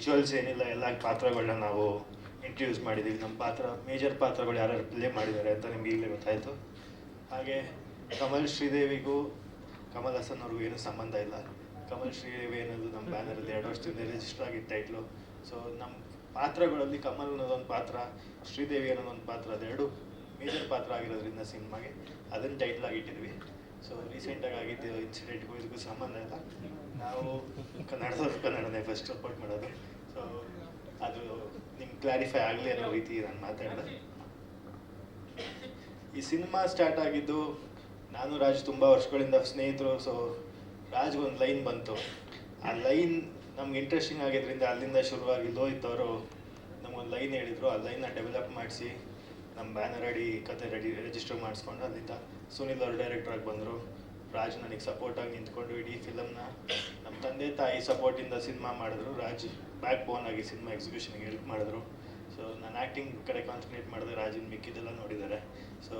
Visuals ಏನಿಲ್ಲ, ಎಲ್ಲ ಪಾತ್ರಗಳನ್ನ ನಾವು ಇಂಟ್ರಡ್ಯೂಸ್ ಮಾಡಿದ್ದೀವಿ ನಮ್ಮ ಪಾತ್ರ ಮೇಜರ್ ಪಾತ್ರಗಳು ಯಾರ್ಯಾರು ಪ್ಲೇ ಮಾಡಿದ್ದಾರೆ ಅಂತ ನಿಮ್ಗೆ ಈಗಲೇ ಗೊತ್ತಾಯಿತು. ಹಾಗೆ ಕಮಲ್ ಶ್ರೀದೇವಿಗೂ ಕಮಲ್ ಹಾಸನ್ ಅವ್ರಿಗೂ ಏನೂ ಸಂಬಂಧ ಇಲ್ಲ. ಕಮಲ್ ಶ್ರೀದೇವಿ ಅನ್ನೋದು ನಮ್ಮ ಬ್ಯಾನರಲ್ಲಿ ಎರಡು ವರ್ಷದಿಂದ ರಿಜಿಸ್ಟರ್ ಆಗಿದ್ದ ಟೈಟ್ಲು ಸೊ ನಮ್ಮ ಪಾತ್ರಗಳಲ್ಲಿ ಕಮಲ್ ಅನ್ನೋದೊಂದು ಪಾತ್ರ, ಶ್ರೀದೇವಿ ಅನ್ನೋದೊಂದು ಪಾತ್ರ, ಅದೆರಡು ಮೇಜರ್ ಪಾತ್ರ ಆಗಿರೋದ್ರಿಂದ ಸಿನಿಮಾಗೆ ಅದನ್ನು ಟೈಟ್ಲ್ ಆಗಿ ಇಟ್ಟಿದ್ವಿ ಸೊ ರೀಸೆಂಟಾಗಿ ಆಗಿದ್ದು ಇನ್ಸಿಡೆಂಟ್ಗೂ ಇದಕ್ಕೂ ಸಂಬಂಧ ಇಲ್ಲ. ನಾವು ಕನ್ನಡದವ್ರು ಕನ್ನಡನೇ ಫಸ್ಟ್ ಸಪೋರ್ಟ್ ಮಾಡೋದು. ಸೊ ಅದು ನಿಮ್ಗೆ ಕ್ಲಾರಿಫೈ ಆಗಲಿ ಅನ್ನೋ ರೀತಿ ನಾನು ಮಾತಾಡಿದೆ. ಈ ಸಿನಿಮಾ ಸ್ಟಾರ್ಟ್ ಆಗಿದ್ದು ನಾನು ರಾಜ್ ತುಂಬ ವರ್ಷಗಳಿಂದ ಸ್ನೇಹಿತರು ಸೊ ರಾಜ್ ಒಂದು ಲೈನ್ ಬಂತು. ಆ ಲೈನ್ ನಮ್ಗೆ ಇಂಟ್ರೆಸ್ಟಿಂಗ್ ಆಗಿದ್ರಿಂದ ಅಲ್ಲಿಂದ ಶುರುವಾಗಿ ಲೋಹಿತ್ ಅವರು ನಮಗೊಂದು ಲೈನ್ ಹೇಳಿದರು. ಆ ಲೈನ್ನ ಡೆವಲಪ್ ಮಾಡಿಸಿ ನಮ್ಮ ಬ್ಯಾನರ್ ಅಡಿ, ಕತೆ ರೆಡಿ ರಿಜಿಸ್ಟರ್ ಮಾಡಿಸ್ಕೊಂಡು ಅಲ್ಲಿಂದ ಸುನಿಲ್ ಅವರು ಡೈರೆಕ್ಟ್ರಾಗಿ ಬಂದರು. ರಾಜ್ ನನಗೆ ಸಪೋರ್ಟಾಗಿ ನಿಂತ್ಕೊಂಡು ಇಡೀ ಫಿಲಮ್ನ ನಮ್ಮ ತಂದೆ ತಾಯಿ ಸಪೋರ್ಟಿಂದ ಸಿನಿಮಾ ಮಾಡಿದ್ರು. ರಾಜ್ ಬ್ಯಾಕ್ ಬೋನ್ ಆಗಿ ಸಿನಿಮಾ ಎಕ್ಸಿಬಿಷನ್ಗೆ ಹೆಲ್ಪ್ ಮಾಡಿದ್ರು. ಸೊ ನಾನು ಆ್ಯಕ್ಟಿಂಗ್ ಕಡೆ ಕಾನ್ಸಂಟ್ರೇಟ್ ಮಾಡಿದೆ ರಾಜಿನ ಮಿಕ್ಕಿದ್ದೆಲ್ಲ ನೋಡಿದ್ದಾರೆ ಸೊ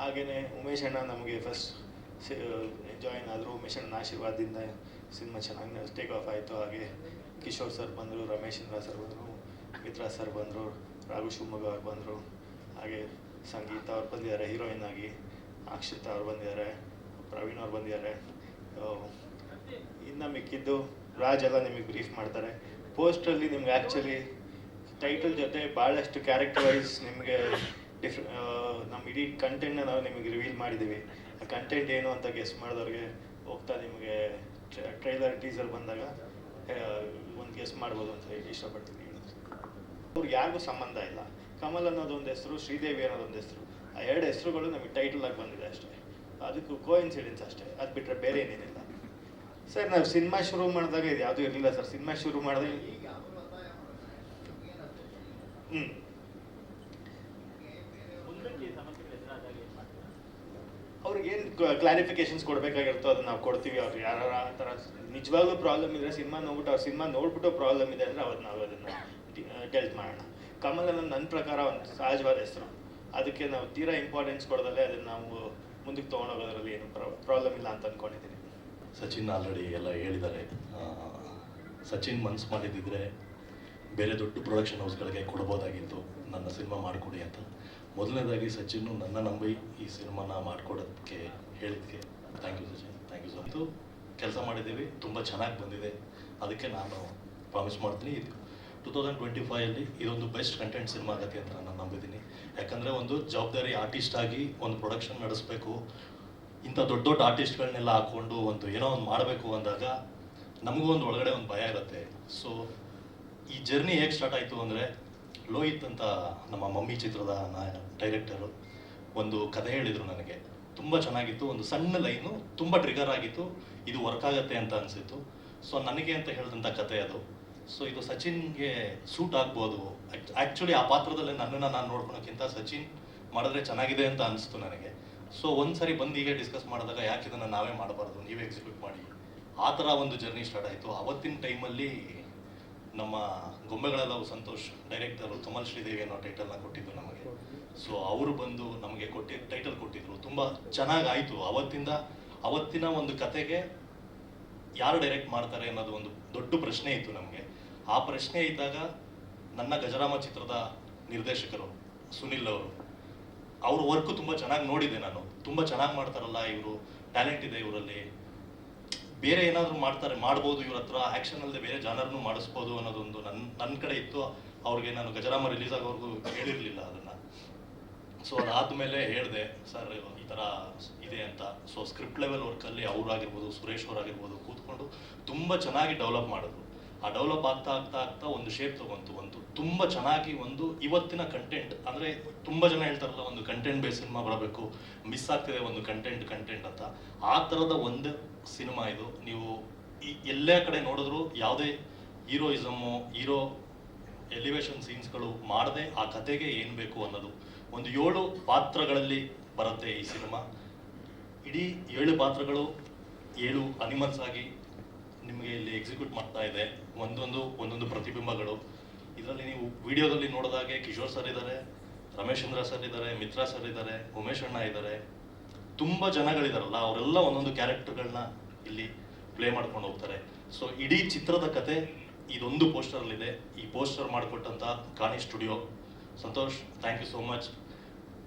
ಹಾಗೆಯೇ ಉಮೇಶ್ ಅಣ್ಣ ನಮಗೆ ಫಸ್ಟ್ ಜಾಯಿನ್ ಆದರು. ಉಮೇಶ್ ಅಣ್ಣನ ಆಶೀರ್ವಾದದಿಂದ ಸಿನಿಮಾ ಚೆನ್ನಾಗಿ ಟೇಕ್ ಆಫ್ ಆಯಿತು. ಹಾಗೆ ಕಿಶೋರ್ ಸರ್ ಬಂದರು, ರಮೇಶ್ ಇಂದ್ರ ಸರ್ ಬಂದರು, ಮಿತ್ರ ಸರ್ ಬಂದರು, ರಾಘು ಶಿವಮೊಗ್ಗ ಅವ್ರು ಬಂದರು. ಹಾಗೆ ಸಂಗೀತ ಅವ್ರು ಬಂದಿದ್ದಾರೆ ಹೀರೋಯಿನ್ ಆಗಿ, ಅಕ್ಷಿತಾ ಅವ್ರು ಬಂದಿದ್ದಾರೆ ಪ್ರವೀಣ್ ಅವ್ರು ಬಂದಿದ್ದಾರೆ. ಇನ್ನು ಮಿಕ್ಕಿದ್ದು ರಾಜ್ ಎಲ್ಲ ನಿಮಗೆ ಬ್ರೀಫ್ ಮಾಡ್ತಾರೆ. ಪೋಸ್ಟ್ರಲ್ಲಿ ನಿಮ್ಗೆ ಆ್ಯಕ್ಚುಲಿ ಟೈಟಲ್ ಜೊತೆ ಭಾಳಷ್ಟು ಕ್ಯಾರೆಕ್ಟರ್ ವೈಸ್ ನಿಮಗೆ ಡಿಫ್ರೆ ನಮ್ಮ ಇಡೀ ಕಂಟೆಂಟ್ನ ನಾವು ನಿಮಗೆ ರಿವೀಲ್ ಮಾಡಿದ್ದೀವಿ ಆ ಕಂಟೆಂಟ್ ಏನು ಅಂತ ಗೆಸ್ ಮಾಡಿದವ್ರಿಗೆ ಹೋಗ್ತಾ ನಿಮಗೆ ಟ್ರೈಲರ್ ಟೀಸರ್ ಬಂದಾಗ ಒಂದು ಗೆಸ್ ಮಾಡ್ಬೋದು ಅಂತ ಹೇಳಿ ಇಷ್ಟಪಡ್ತೀನಿ ಅವ್ರಿಗೆ ಯಾರಿಗೂ ಸಂಬಂಧ ಇಲ್ಲ. ಕಮಲ್ ಅನ್ನೋದೊಂದು ಹೆಸರು, ಶ್ರೀದೇವಿ ಅನ್ನೋದೊಂದು ಹೆಸರು. ಆ ಎರಡು ಹೆಸರುಗಳು ನಮಗೆ ಟೈಟಲ್ ಆಗಿ ಬಂದಿದೆ ಅಷ್ಟೇ. ಅದಕ್ಕೂ ಕೋ ಇನ್ಸಿಡೆನ್ಸ್ ಅಷ್ಟೇ. ಅದು ಬಿಟ್ಟರೆ ಬೇರೆ ಏನೇನಿಲ್ಲ ಸರ್, ನಾವು ಸಿನಿಮಾ ಶುರು ಮಾಡಿದಾಗ ಇದು ಯಾವುದೂ ಇರಲಿಲ್ಲ ಸರ್. ಸಿನಿಮಾ ಶುರು ಮಾಡಿದಾಗ ಹ್ಞೂ ಅವ್ರಿಗೇನು ಕ್ಲಾರಿಫಿಕೇಶನ್ಸ್ ಕೊಡಬೇಕಾಗಿರುತ್ತೋ ಅದನ್ನ ನಾವು ಕೊಡ್ತೀವಿ. ಅವ್ರು ಯಾರು ಆ ಥರ ನಿಜವಾಗ್ಲೂ ಪ್ರಾಬ್ಲಮ್ ಇದ್ರೆ ಸಿನಿಮಾ ನೋಡ್ಬಿಟ್ಟು, ಅವ್ರು ಸಿನಿಮಾ ನೋಡ್ಬಿಟ್ಟು ಪ್ರಾಬ್ಲಮ್ ಇದೆ ಅಂದರೆ ಅವ್ರು ನಾವು ಅದನ್ನು ಡೆಲ್ಟ್ ಮಾಡೋಣ. ಕಮಲ್ ಅನ್ನೋದು ನನ್ನ ಪ್ರಕಾರ ಒಂದು ಸಹಜವಾದ ಹೆಸರು. ಅದಕ್ಕೆ ನಾವು ತೀರಾ ಇಂಪಾರ್ಟೆನ್ಸ್ ಕೊಡೋದಲ್ಲೇ ಅದನ್ನು ನಾವು ಮುಂದಕ್ಕೆ ತೊಗೊಂಡೋಗೋದ್ರಲ್ಲಿ ಏನು ಪ್ರಾಬ್ಲಮ್ ಇಲ್ಲ ಅಂತ ಅಂದ್ಕೊಂಡಿದ್ದೀನಿ ಸಚಿನ್ ಆಲ್ರೆಡಿ ಎಲ್ಲ ಹೇಳಿದ್ದಾರೆ. ಸಚಿನ್ ಮನ್ಸು ಮಾಡಿದ್ದಿದ್ರೆ ಬೇರೆ ದೊಡ್ಡ ಪ್ರೊಡಕ್ಷನ್ ಹೌಸ್ಗಳಿಗೆ ಕೊಡ್ಬೋದಾಗಿತ್ತು. ನನ್ನ ಸಿನಿಮಾ ಮಾಡಿಕೊಡಿ ಅಂತ. ಮೊದಲನೇದಾಗಿ ಸಚಿನ್ನು ನನ್ನ ನಂಬಿ ಈ ಸಿನಿಮಾನ ಮಾಡಿಕೊಡೋದಕ್ಕೆ ಹೇಳಿದ್ದಕ್ಕೆ thank you Sachin. Thank you so ಇದು ಕೆಲಸ ಮಾಡಿದ್ದೀವಿ. ತುಂಬ ಚೆನ್ನಾಗಿ ಬಂದಿದೆ. ಅದಕ್ಕೆ ನಾನು ಪ್ರಾಮಿಸ್ ಮಾಡ್ತೀನಿ. ಇದು ಟೂ ತೌಸಂಡ್ ಟ್ವೆಂಟಿ ಫೈವಲ್ಲಿ ಇದೊಂದು ಬೆಸ್ಟ್ ಕಂಟೆಂಟ್ ಸಿನಿಮಾ ಆಗತ್ತೆ ಅಂತ ನಾನು ನಂಬಿದ್ದೀನಿ. ಯಾಕಂದರೆ ಒಂದು ಜವಾಬ್ದಾರಿ ಆರ್ಟಿಸ್ಟ್ ಆಗಿ ಒಂದು ಪ್ರೊಡಕ್ಷನ್ ನಡೆಸಬೇಕು, ಇಂಥ ದೊಡ್ಡ ದೊಡ್ಡ ಆರ್ಟಿಸ್ಟ್ಗಳನ್ನೆಲ್ಲ ಹಾಕ್ಕೊಂಡು ಒಂದು ಏನೋ ಒಂದು ಮಾಡಬೇಕು ಅಂದಾಗ ನಮಗೂ ಒಂದು ಒಳಗಡೆ ಒಂದು ಭಯ ಇರುತ್ತೆ. ಸೊ ಈ ಜರ್ನಿ ಹೇಗೆ ಸ್ಟಾರ್ಟ್ ಆಯಿತು ಅಂದರೆ, ಲೋಹಿತ್ ಅಂತ ನಮ್ಮ ಮಮ್ಮಿ ಚಿತ್ರದ ಡೈರೆಕ್ಟರು ಒಂದು ಕಥೆ ಹೇಳಿದರು ನನಗೆ. ತುಂಬ ಚೆನ್ನಾಗಿತ್ತು, ಒಂದು ಸಣ್ಣ ಲೈನು ತುಂಬ ಟ್ರಿಗರ್ ಆಗಿತ್ತು, ಇದು ವರ್ಕ್ ಆಗುತ್ತೆ ಅಂತ ಅನಿಸಿತ್ತು. ಸೊ ನನಗೆ ಅಂತ ಹೇಳಿದಂಥ ಕತೆ ಅದು. ಸೊ ಇದು ಸಚಿನ್ಗೆ ಸೂಟ್ ಆಗ್ಬೋದು. ಆ್ಯಕ್ಚುಲಿ ಆ ಪಾತ್ರದಲ್ಲಿ ನನ್ನನ್ನು ನಾನು ನೋಡ್ಕೊಳೋಕ್ಕಿಂತ ಸಚಿನ್ ಮಾಡಿದ್ರೆ ಚೆನ್ನಾಗಿದೆ ಅಂತ ಅನಿಸ್ತು ನನಗೆ. ಸೊ ಒಂದ್ಸರಿ ಬಂದು ಹೀಗೆ ಡಿಸ್ಕಸ್ ಮಾಡಿದಾಗ ಯಾಕೆ ಇದನ್ನು ನಾವೇ ಮಾಡಬಾರ್ದು? ನೀವೇ ಎಕ್ಸಿಕ್ಯೂಟ್ ಮಾಡಿ. ಆ ಥರ ಒಂದು ಜರ್ನಿ ಸ್ಟಾರ್ಟ್ ಆಯಿತು. ಅವತ್ತಿನ ಟೈಮಲ್ಲಿ ನಮ್ಮ ಗೊಂಬೆಗಳೆಲ್ಲ ಸಂತೋಷ್ ಡೈರೆಕ್ಟರು ಕಮಲ್ ಶ್ರೀದೇವಿ ಅನ್ನೋ ಟೈಟಲ್ನ ಕೊಟ್ಟಿದ್ದು ನಮಗೆ. ಸೊ ಅವರು ಬಂದು ನಮಗೆ ಕೊಟ್ಟಿ ಟೈಟಲ್ ಕೊಟ್ಟಿದ್ರು. ತುಂಬ ಚೆನ್ನಾಗಾಯಿತು ಅವತ್ತಿಂದ, ಅವತ್ತಿನ ಒಂದು ಕತೆಗೆ ಯಾರು ಡೈರೆಕ್ಟ್ ಮಾಡ್ತಾರೆ ಅನ್ನೋದು ಒಂದು ದೊಡ್ಡ ಪ್ರಶ್ನೆ ಇತ್ತು ನಮಗೆ. ಆ ಪ್ರಶ್ನೆ ಇದ್ದಾಗ ನನ್ನ ಗಜರಾಮ ಚಿತ್ರದ ನಿರ್ದೇಶಕರು ಸುನಿಲ್ ಅವರು. ಅವ್ರ ವರ್ಕು ತುಂಬ ಚೆನ್ನಾಗಿ ನೋಡಿದೆ ನಾನು. ತುಂಬ ಚೆನ್ನಾಗಿ ಮಾಡ್ತಾರಲ್ಲ, ಇವರು ಟ್ಯಾಲೆಂಟ್ ಇದೆ ಇವರಲ್ಲಿ. ಬೇರೆ ಏನಾದರೂ ಮಾಡ್ತಾರೆ, ಮಾಡ್ಬೋದು ಇವ್ರ ಹತ್ರ ಆ್ಯಕ್ಷನ್ ಅಲ್ಲದೆ ಬೇರೆ ಜಾನರ್ನು ಮಾಡಿಸ್ಬೋದು ಅನ್ನೋದೊಂದು ನನ್ನ ನನ್ನ ಕಡೆ ಇತ್ತು. ಅವ್ರಿಗೆ ನಾನು ಗಜರಾಮ ರಿಲೀಸ್ ಆಗೋವರೆಗೂ ಹೇಳಿರಲಿಲ್ಲ ಅದನ್ನು. ಸೊ ಅದಾದಮೇಲೆ ಹೇಳಿದೆ, ಸರ್, ಈ ಥರ ಇದೆ ಅಂತ. ಸೊ ಸ್ಕ್ರಿಪ್ಟ್ ಲೆವೆಲ್ ವರ್ಕಲ್ಲಿ ಅವರಾಗಿರ್ಬೋದು, ಸುರೇಶ್ ಅವರಾಗಿರ್ಬೋದು ಕೂತ್ಕೊಂಡು ತುಂಬ ಚೆನ್ನಾಗಿ ಡೆವಲಪ್ ಮಾಡಿದ್ರು. ಆ ಡೆವಲಪ್ ಆಗ್ತಾ ಆಗ್ತಾ ಆಗ್ತಾ ಒಂದು ಶೇಪ್ ತಗೊಂತು, ಒಂದು ತುಂಬ ಚೆನ್ನಾಗಿ ಒಂದು ಇವತ್ತಿನ ಕಂಟೆಂಟ್ ಅಂದರೆ ತುಂಬ ಜನ ಹೇಳ್ತಾರಲ್ಲ, ಒಂದು ಕಂಟೆಂಟ್ ಬೇಸ್ ಸಿನಿಮಾ ಬರಬೇಕು ಮಿಸ್ ಆಗ್ತಿದೆ ಒಂದು ಕಂಟೆಂಟ್ ಕಂಟೆಂಟ್ ಅಂತ. ಆ ಥರದ ಒಂದು ಸಿನಿಮಾ ಇದು. ನೀವು ಈ ಎಲ್ಲೇ ಕಡೆ ನೋಡಿದ್ರು ಯಾವುದೇ ಹೀರೋಯಿಸಮ್ಮು ಹೀರೋ ಎಲಿವೇಶನ್ ಸೀನ್ಸ್ಗಳು ಮಾಡದೆ ಆ ಕತೆಗೆ ಏನು ಬೇಕು ಅನ್ನೋದು. ಒಂದು ಏಳು ಪಾತ್ರಗಳಲ್ಲಿ ಬರುತ್ತೆ ಈ ಸಿನಿಮಾ ಇಡೀ ಏಳು ಪಾತ್ರಗಳು ಏಳು ಅನಿಮಲ್ಸ್ ಆಗಿ ನಿಮಗೆ ಇಲ್ಲಿ ಎಕ್ಸಿಕ್ಯೂಟ್ ಮಾಡ್ತಾ ಇದೆ. ಒಂದೊಂದು ಒಂದೊಂದು ಪ್ರತಿಬಿಂಬಗಳು. ಇದರಲ್ಲಿ ನೀವು ವಿಡಿಯೋದಲ್ಲಿ ನೋಡಿದಾಗೆ ಕಿಶೋರ್ ಸರ್ ಇದ್ದಾರೆ, ರಮೇಶ್ ಚಂದ್ರ ಸರ್ ಇದ್ದಾರೆ, ಮಿತ್ರಾ ಸರ್ ಇದ್ದಾರೆ, ಉಮೇಶ್ ಅಣ್ಣ ಇದ್ದಾರೆ. ತುಂಬ ಜನಗಳಿದಾರಲ್ಲ, ಅವರೆಲ್ಲ ಒಂದೊಂದು ಕ್ಯಾರೆಕ್ಟರ್ಗಳನ್ನ ಇಲ್ಲಿ ಪ್ಲೇ ಮಾಡ್ಕೊಂಡು ಹೋಗ್ತಾರೆ. ಸೊ ಇಡೀ ಚಿತ್ರದ ಕತೆ ಇದೊಂದು ಪೋಸ್ಟರಲ್ಲಿದೆ ಈ ಪೋಸ್ಟರ್ ಮಾಡಿಕೊಟ್ಟಂಥ ಕಾಣಿ studio Santosh thank you so much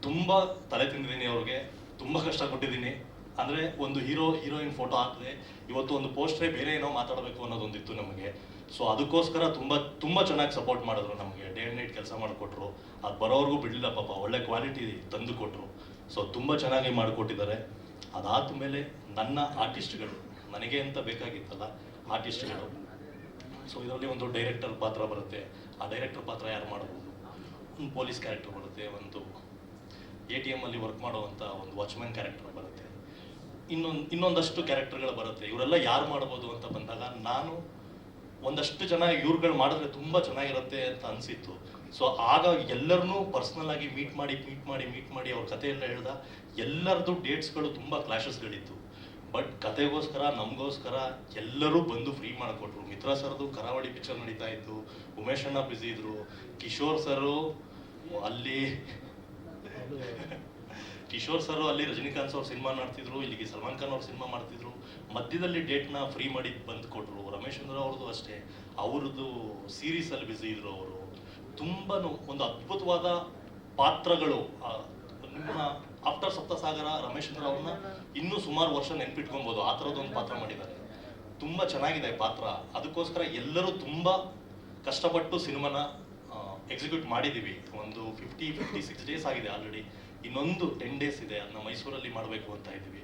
ತುಂಬ ತಲೆ ತಿಂದಿದ್ದೀನಿ ಅವ್ರಿಗೆ. ತುಂಬ ಕಷ್ಟ ಕೊಟ್ಟಿದ್ದೀನಿ. ಅಂದರೆ ಒಂದು ಹೀರೋ, ಹೀರೋಯಿನ್ ಫೋಟೋ ಹಾಕಿದ್ರೆ ಇವತ್ತು ಒಂದು ಪೋಸ್ಟ್ರೇ ಬೇರೆ ಏನೋ ಮಾತಾಡಬೇಕು ಅನ್ನೋದೊಂದಿತ್ತು ನಮಗೆ. ಸೊ ಅದಕ್ಕೋಸ್ಕರ ತುಂಬ ತುಂಬ ಚೆನ್ನಾಗಿ ಸಪೋರ್ಟ್ ಮಾಡಿದ್ರು ನಮಗೆ. ಡೇ ಆ್ಯಂಡ್ ನೈಟ್ ಕೆಲಸ ಮಾಡಿಕೊಟ್ರು. ಅದು ಬರೋವ್ರಿಗೂ ಬಿಡಲಿಲ್ಲ ಪಾಪ. ಒಳ್ಳೆ ಕ್ವಾಲಿಟಿ ತಂದು ಕೊಟ್ಟರು ಸೊ ತುಂಬ ಚೆನ್ನಾಗಿ ಮಾಡಿಕೊಟ್ಟಿದ್ದಾರೆ. ಅದಾದ ಮೇಲೆ ನನ್ನ ಆರ್ಟಿಸ್ಟ್ಗಳು ನನಗೆ ಅಂತ ಬೇಕಾಗಿತ್ತಲ್ಲ ಆರ್ಟಿಸ್ಟ್ಗಳು ಸೊ ಇದರಲ್ಲಿ ಒಂದು ಡೈರೆಕ್ಟರ್ ಪಾತ್ರ ಬರುತ್ತೆ. ಆ ಡೈರೆಕ್ಟರ್ ಪಾತ್ರ ಯಾರು ಮಾಡ್ಬೋದು? ಒಂದು ಪೊಲೀಸ್ ಕ್ಯಾರೆಕ್ಟರ್ ಬರುತ್ತೆ, ಒಂದು ಎ ಟಿ ಎಂ ಅಲ್ಲಿ ವರ್ಕ್ ಮಾಡುವಂಥ ಒಂದು ವಾಚ್ಮ್ಯಾನ್ ಕ್ಯಾರೆಕ್ಟರ್ ಬರುತ್ತೆ. ಇನ್ನೊಂದು, ಇನ್ನೊಂದಷ್ಟು ಕ್ಯಾರೆಕ್ಟರ್ಗಳು ಬರುತ್ತೆ. ಇವರೆಲ್ಲ ಯಾರು ಮಾಡ್ಬೋದು ಅಂತ ಬಂದಾಗ ನಾನು ಒಂದಷ್ಟು ಜನ ಇವ್ರುಗಳು ಮಾಡಿದ್ರೆ ತುಂಬ ಚೆನ್ನಾಗಿರುತ್ತೆ ಅಂತ ಅನಿಸಿತ್ತು. ಸೊ ಆಗ ಎಲ್ಲರನ್ನೂ ಪರ್ಸ್ನಲ್ ಆಗಿ ಮೀಟ್ ಮಾಡಿ ಮೀಟ್ ಮಾಡಿ ಮೀಟ್ ಮಾಡಿ ಅವ್ರ ಕಥೆಯೆಲ್ಲ ಹೇಳ್ದ ಎಲ್ಲರದ್ದು ಡೇಟ್ಸ್ಗಳು ತುಂಬ ಕ್ಲಾಶಸ್ಗಳಿತ್ತು ಬಟ್ ಕತೆಗೋಸ್ಕರ ನಮಗೋಸ್ಕರ ಎಲ್ಲರೂ ಬಂದು ಫ್ರೀ ಮಾಡಿಕೊಟ್ರು. ಮಿತ್ರ ಸರ್ದು ಕರಾವಳಿ ಪಿಕ್ಚರ್ ನಡೀತಾ ಇತ್ತು. ಉಮೇಶ್ ಅಣ್ಣ ಬ್ಯುಸಿ ಇದ್ರು. ಕಿಶೋರ್ ಸರು ಅಲ್ಲಿ ಕಿಶೋರ್ ಸರ್ ಅಲ್ಲಿ ರಜನಿಕಾಂತ್ ಅವ್ರ ಸಿನಿಮಾ ಮಾಡ್ತಿದ್ರು, ಇಲ್ಲಿಗೆ ಸಲ್ಮಾನ್ ಖಾನ್ ಅವ್ರ ಸಿನಿಮಾ ಮಾಡ್ತಿದ್ರು. ಮಧ್ಯದಲ್ಲಿ ಡೇಟ್ನ ಫ್ರೀ ಮಾಡಿ ಬಂದು ಕೊಟ್ರು. ರಮೇಶ್ ಚಂದ್ರ ಅವ್ರದ್ದು ಅಷ್ಟೇ. ಅವ್ರದ್ದು ಸೀರೀಸ್ ಅಲ್ಲಿ ಬ್ಯುಸಿ ಇದ್ರು ಅವರು. ತುಂಬಾ ಒಂದು ಅದ್ಭುತವಾದ ಪಾತ್ರಗಳು. ನಿಮ್ಮ ಆಫ್ಟರ್ ಸಪ್ತಸಾಗರ, ರಮೇಶ್ ಚಂದ್ರ ಅವ್ರನ್ನ ಇನ್ನೂ ಸುಮಾರು ವರ್ಷ ನೆನ್ಪಿಟ್ಕೊಬೋದು. ಆ ಥರದ್ದೊಂದು ಪಾತ್ರ ಮಾಡಿದ್ದಾರೆ. ತುಂಬಾ ಚೆನ್ನಾಗಿದೆ ಪಾತ್ರ. ಅದಕ್ಕೋಸ್ಕರ ಎಲ್ಲರೂ ತುಂಬಾ ಕಷ್ಟಪಟ್ಟು ಸಿನಿಮಾನ ಎಕ್ಸಿಕ್ಯೂಟ್ ಮಾಡಿದ್ದೀವಿ ಒಂದು ಫಿಫ್ಟಿ ಫಿಫ್ಟಿ ಸಿಕ್ಸ್ ಡೇಸ್ ಆಗಿದೆ ಆಲ್ರೆಡಿ ಇನ್ನೊಂದು ಟೆನ್ ಡೇಸ್ ಇದೆ ಅದನ್ನ ಮೈಸೂರಲ್ಲಿ ಮಾಡಬೇಕು ಅಂತ ಇದ್ದೀವಿ.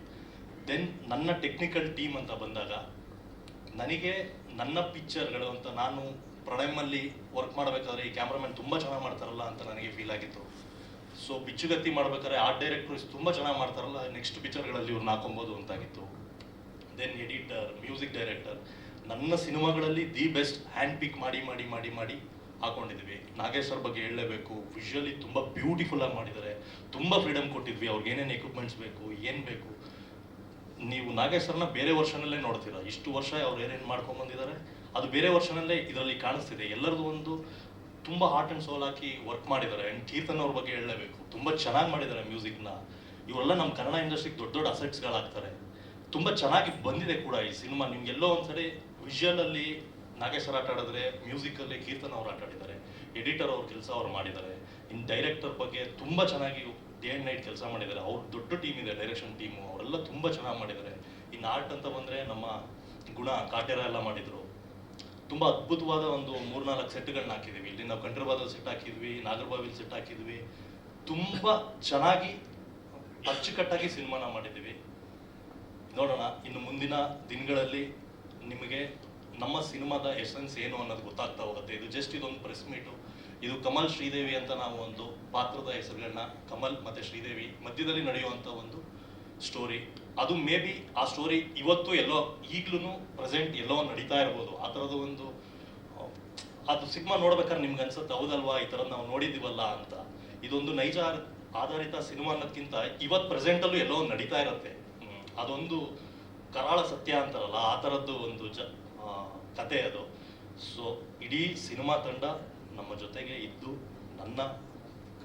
ದೆನ್ ನನ್ನ ಟೆಕ್ನಿಕಲ್ ಟೀಮ್ ಅಂತ ಬಂದಾಗ, ನನಗೆ ನನ್ನ ಪಿಕ್ಚರ್ಗಳು ಅಂತ ನಾನು ಪ್ರಣಯಮಲ್ಲಿ ವರ್ಕ್ ಮಾಡಬೇಕಾದ್ರೆ ಈ ಕ್ಯಾಮ್ರಾಮನ್ ತುಂಬ ಚೆನ್ನಾಗಿ ಮಾಡ್ತಾರಲ್ಲ ಅಂತ ನನಗೆ ಫೀಲ್ ಆಗಿತ್ತು. ಸೊ ಬಿಚ್ಚುಗತ್ತಿ ಮಾಡ್ಬೇಕಾದ್ರೆ ಆರ್ಟ್ ಡೈರೆಕ್ಟರ್ಸ್ ತುಂಬ ಚೆನ್ನಾಗಿ ಮಾಡ್ತಾರಲ್ಲ ನೆಕ್ಸ್ಟ್ ಪಿಕ್ಚರ್ಗಳಲ್ಲಿ ಇವ್ರನ್ನ ಹಾಕೊಬೋದು ಅಂತಾಗಿತ್ತು. ದೆನ್ ಎಡಿಟರ್ ಮ್ಯೂಸಿಕ್ ಡೈರೆಕ್ಟರ್ ನನ್ನ ಸಿನಿಮಾಗಳಲ್ಲಿ ದಿ ಬೆಸ್ಟ್ ಹ್ಯಾಂಡ್ ಪಿಕ್ ಮಾಡಿ ಮಾಡಿ ಮಾಡಿ ಮಾಡಿ ಹಾಕೊಂಡಿದ್ವಿ. ನಾಗೇಶ್ ಅವ್ರ ಬಗ್ಗೆ ಹೇಳಲೇಬೇಕು. ವಿಷುವಲಿ ತುಂಬ ಬ್ಯೂಟಿಫುಲ್ ಆಗಿ ಮಾಡಿದ್ದಾರೆ. ತುಂಬ ಫ್ರೀಡಮ್ ಕೊಟ್ಟಿದ್ವಿ. ಅವ್ರಿಗೆ ಏನೇನು ಎಕ್ವಿಪ್ಮೆಂಟ್ಸ್ ಬೇಕು, ಏನು ಬೇಕು. ನೀವು ನಾಗೇಶ್ ಸರ್ನ ಬೇರೆ ವರ್ಷನಲ್ಲೇ ನೋಡ್ತೀರಾ. ಇಷ್ಟು ವರ್ಷ ಅವ್ರು ಏನೇನು ಮಾಡ್ಕೊಂಡ್ ಬಂದಿದ್ದಾರೆ, ಅದು ಬೇರೆ ವರ್ಷನಲ್ಲೇ ಇದರಲ್ಲಿ ಕಾಣಿಸ್ತಿದೆ. ಎಲ್ಲರದು ಒಂದು ತುಂಬ ಹಾರ್ಟ್ ಆ್ಯಂಡ್ ಸೋಲ್ ಹಾಕಿ ವರ್ಕ್ ಮಾಡಿದ್ದಾರೆ. ಆ್ಯಂಡ್ ಕೀರ್ತನ್ ಅವ್ರ ಬಗ್ಗೆ ಹೇಳಲೇಬೇಕು. ತುಂಬ ಚೆನ್ನಾಗಿ ಮಾಡಿದ್ದಾರೆ ಮ್ಯೂಸಿಕ್ನ ಇವರೆಲ್ಲ ನಮ್ಮ ಕನ್ನಡ ಇಂಡಸ್ಟ್ರಿಗೆ ದೊಡ್ಡ ದೊಡ್ಡ ಅಸೆಟ್ಸ್ಗಳಾಗ್ತಾರೆ ತುಂಬ ಚೆನ್ನಾಗಿ ಬಂದಿದೆ ಕೂಡ ಈ ಸಿನಿಮಾ. ನಿಮ್ಗೆಲ್ಲೋ ಒಂದ್ಸರಿ ವಿಷುವಲ್ ಅಲ್ಲಿ ನಾಗೇಶ್ವರ ಆಟ ಆಡಿದ್ರೆ ಮ್ಯೂಸಿಕಲ್ಲಿ ಕೀರ್ತನ್ ಅವ್ರು ಆಟ ಆಡಿದ್ದಾರೆ. ಎಡಿಟರ್ ಅವ್ರ ಕೆಲಸ ಅವ್ರು ಮಾಡಿದ್ದಾರೆ. ಇನ್ನು ಡೈರೆಕ್ಟರ್ ಬಗ್ಗೆ ತುಂಬ ಚೆನ್ನಾಗಿ ಡೇ ಆ್ಯಂಡ್ ನೈಟ್ ಕೆಲಸ ಮಾಡಿದ್ದಾರೆ. ಅವ್ರ ದೊಡ್ಡ ಟೀಮ್ ಇದೆ ಡೈರೆಕ್ಷನ್ ಟೀಮು ಅವರೆಲ್ಲ ತುಂಬ ಚೆನ್ನಾಗಿ ಮಾಡಿದ್ದಾರೆ. ಇನ್ನು ಆರ್ಟ್ ಅಂತ ಬಂದರೆ ನಮ್ಮ ಗುಣ ಕಾಟೇರ ಎಲ್ಲ ಮಾಡಿದರು. ತುಂಬ ಅದ್ಭುತವಾದ ಒಂದು ಮೂರ್ನಾಲ್ಕು ಸೆಟ್ಗಳನ್ನ ಹಾಕಿದ್ದೀವಿ ಇಲ್ಲಿ ನಾವು ಕಂಠರ್ಬಾದಲ್ಲಿ ಸೆಟ್ ಹಾಕಿದ್ವಿ, ನಾಗರಬಾವಿಲಿ ಸೆಟ್ ಹಾಕಿದ್ವಿ. ತುಂಬ ಚೆನ್ನಾಗಿ ಅಚ್ಚುಕಟ್ಟಾಗಿ ಸಿನಿಮಾನ ಮಾಡಿದ್ದೀವಿ. ನೋಡೋಣ, ಇನ್ನು ಮುಂದಿನ ದಿನಗಳಲ್ಲಿ ನಿಮಗೆ ನಮ್ಮ ಸಿನಿಮಾದ ಎಸೆನ್ಸ್ ಏನು ಅನ್ನೋದು ಗೊತ್ತಾಗ್ತಾ ಹೋಗುತ್ತೆ. ಇದು ಜಸ್ಟ್ ಇದೊಂದು ಪ್ರೆಸ್ ಮೀಟು ಇದು ಕಮಲ್ ಶ್ರೀದೇವಿ ಅಂತ ನಾವು ಒಂದು ಪಾತ್ರದ ಹೆಸರುಗಳನ್ನ ಕಮಲ್ ಮತ್ತೆ ಶ್ರೀದೇವಿ ಮಧ್ಯದಲ್ಲಿ ನಡೆಯುವಂಥ ಒಂದು ಸ್ಟೋರಿ ಅದು ಮೇ ಬಿ ಆ ಸ್ಟೋರಿ ಇವತ್ತು ಎಲ್ಲೋ ಈಗಲೂ ಪ್ರೆಸೆಂಟ್ ಎಲ್ಲೋ ನಡೀತಾ ಇರ್ಬೋದು. ಆ ಥರದ ಒಂದು ಅದು ಸಿನಿಮಾ ನೋಡ್ಬೇಕಾದ್ರೆ ನಿಮ್ಗೆ ಅನ್ಸುತ್ತೆ, ಹೌದಲ್ವಾ? ಈ ಥರ ನಾವು ನೋಡಿದ್ದೀವಲ್ಲ ಅಂತ. ಇದೊಂದು ನೈಜ ಆಧಾರಿತ ಸಿನಿಮಾ ಅನ್ನೋದಕ್ಕಿಂತ ಇವತ್ತು ಪ್ರೆಸೆಂಟಲ್ಲೂ ಎಲ್ಲೋ ನಡೀತಾ ಇರುತ್ತೆ. ಅದೊಂದು ಕರಾಳ ಸತ್ಯ ಅಂತಾರಲ್ಲ, ಆ ಥರದ್ದು ಒಂದು ಜ ಕತೆ ಅದು ಸೊ ಇಡೀ ಸಿನಿಮಾ ತಂಡ ನಮ್ಮ ಜೊತೆಗೆ ಇದ್ದು, ನನ್ನ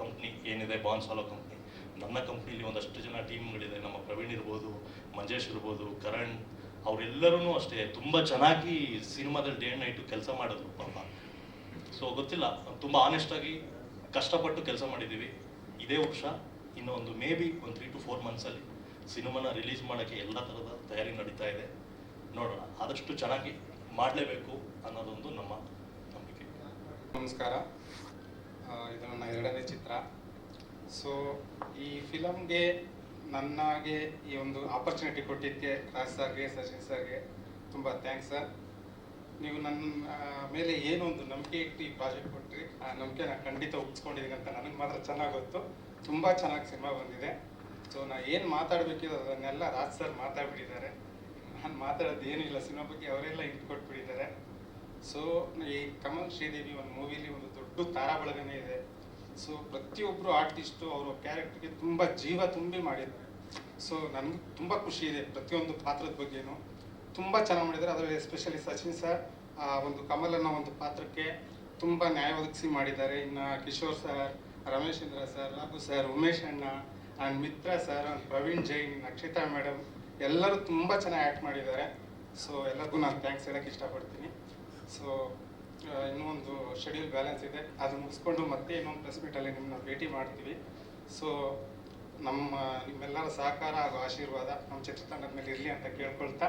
ಕಂಪ್ನಿ ಏನಿದೆ ಬಾನ್ಸ್ ಹಾಲೋ ಕಂಪ್ನಿ ನನ್ನ ಕಂಪ್ನಿಲಿ ಒಂದಷ್ಟು ಜನ ಟೀಮ್ಗಳಿದೆ ನಮ್ಮ ಪ್ರವೀಣ್ ಇರ್ಬೋದು, ಮಂಜೇಶ್ ಇರ್ಬೋದು, ಕರಣ್ ಅವರೆಲ್ಲರೂ ಅಷ್ಟೇ. ತುಂಬ ಚೆನ್ನಾಗಿ ಸಿನಿಮಾದಲ್ಲಿ ಡೇ ಆ್ಯಂಡ್ ನೈಟು ಕೆಲಸ ಮಾಡಿದ್ರು ಪಾಪ ಸೊ ಗೊತ್ತಿಲ್ಲ. ತುಂಬ ಆನೆಸ್ಟಾಗಿ ಕಷ್ಟಪಟ್ಟು ಕೆಲಸ ಮಾಡಿದ್ದೀವಿ. ಇದೇ ವರ್ಷ ಇನ್ನೂ ಒಂದು ಮೇ ಬಿ ಒಂದು ತ್ರೀ ಟು ಫೋರ್ ಮಂತ್ಸಲ್ಲಿ ಸಿನಿಮಾನ ರಿಲೀಸ್ ಮಾಡೋಕ್ಕೆ ಎಲ್ಲ ಥರದ ತಯಾರಿ ನಡೀತಾ ಇದೆ. ನೋಡೋಣ. ಆದಷ್ಟು ಚೆನ್ನಾಗಿ ಮಾಡಲೇಬೇಕು ಅನ್ನೋದೊಂದು ನಮ್ಮ ನಂಬಿಕೆ. ನಮಸ್ಕಾರ. ಇದು ನನ್ನ ಎರಡನೇ ಚಿತ್ರ. ಸೊ ಈ ಫಿಲಮ್ಗೆ ನನಗೆ ಈ ಒಂದು ಆಪರ್ಚುನಿಟಿ ಕೊಟ್ಟಿದ್ದಕ್ಕೆ ರಾಜ್ ಸರ್ಗೆ ಸಚಿನ್ ಸರ್ಗೆ ತುಂಬ ಥ್ಯಾಂಕ್ಸ್ ಸರ್ ನೀವು ನನ್ನ ಮೇಲೆ ಏನು ಒಂದು ನಂಬಿಕೆ ಇಟ್ಟು ಈ ಪ್ರಾಜೆಕ್ಟ್ ಕೊಟ್ಟಿರಿ ಆ ನಂಬಿಕೆ ನಾನು ಖಂಡಿತ ಒಪ್ಪಿಸ್ಕೊಂಡಿದ್ದೀನಿ ಅಂತ ನನಗೆ ಮಾತ್ರ ಚೆನ್ನಾಗಿ ಗೊತ್ತು. ತುಂಬ ಚೆನ್ನಾಗಿ ಸಿನಿಮಾ ಬಂದಿದೆ. ಸೊ ನಾನು ಏನು ಮಾತಾಡಬೇಕಿದೆ ಅದನ್ನೆಲ್ಲ ರಾಜ್ ಸರ್ ಮಾತಾಡ್ಬಿಟ್ಟಿದ್ದಾರೆ. ನಾನು ಮಾತಾಡೋದು ಏನಿಲ್ಲ, ಸಿನಿಮಾ ಬಗ್ಗೆ ಅವರೆಲ್ಲ ಇಂಟು ಕೊಟ್ಬಿಟ್ಟಿದ್ದಾರೆ. ಸೊ ಈ ಕಮಲ್ ಶ್ರೀದೇವಿ ಒಂದು ಮೂವಿಲಿ ಒಂದು ದೊಡ್ಡ ತಾರಾ ಬಳಗನೇ ಇದೆ ಸೊ ಪ್ರತಿಯೊಬ್ಬರು ಆರ್ಟಿಸ್ಟು ಅವರ ಕ್ಯಾರೆಕ್ಟರ್ಗೆ ತುಂಬ ಜೀವ ತುಂಬಿ ಮಾಡಿದ್ದಾರೆ. ಸೊ ನನಗೆ ತುಂಬ ಖುಷಿ ಇದೆ ಪ್ರತಿಯೊಂದು ಪಾತ್ರದ ಬಗ್ಗೆನೂ. ತುಂಬ ಚೆನ್ನಾಗಿ ಮಾಡಿದ್ದಾರೆ. ಅದರಲ್ಲಿ ಎಸ್ಪೆಷಲಿ ಸಚಿನ್ ಸರ್ ಆ ಒಂದು ಕಮಲ್ ಅನ್ನೋ ಒಂದು ಪಾತ್ರಕ್ಕೆ ತುಂಬ ನ್ಯಾಯ ಒದಗಿಸಿ ಮಾಡಿದ್ದಾರೆ. ಇನ್ನು Kishore sir Ramesh Chandra sir Raghu sir Umesh ಅಣ್ಣ and Mitra sir Praveen Jain Nakshita madam ಎಲ್ಲರೂ ತುಂಬ ಚೆನ್ನಾಗಿ ಆ್ಯಕ್ಟ್ ಮಾಡಿದ್ದಾರೆ. ಸೊ ಎಲ್ಲರಿಗೂ ನಾನು ಥ್ಯಾಂಕ್ಸ್ ಹೇಳಕ್ಕೆ ಇಷ್ಟಪಡ್ತೀನಿ. ಸೊ ಇನ್ನೂ ಒಂದು ಶೆಡ್ಯೂಲ್ ಬ್ಯಾಲೆನ್ಸ್ ಇದೆ. ಅದು ಮುಗಿಸ್ಕೊಂಡು ಮತ್ತೆ ಇನ್ನೊಂದು ಪ್ರೆಸ್ ಮೀಟಲ್ಲಿ ನಿಮ್ಮನ್ನ ಭೇಟಿ ಮಾಡ್ತೀವಿ. ಸೊ ನಮ್ಮ, ನಿಮ್ಮೆಲ್ಲರ ಸಹಕಾರ ಹಾಗೂ ಆಶೀರ್ವಾದ ನಮ್ಮ ಚಿತ್ರತಂಡದ ಮೇಲೆ ಇರಲಿ ಅಂತ ಕೇಳ್ಕೊಳ್ತಾ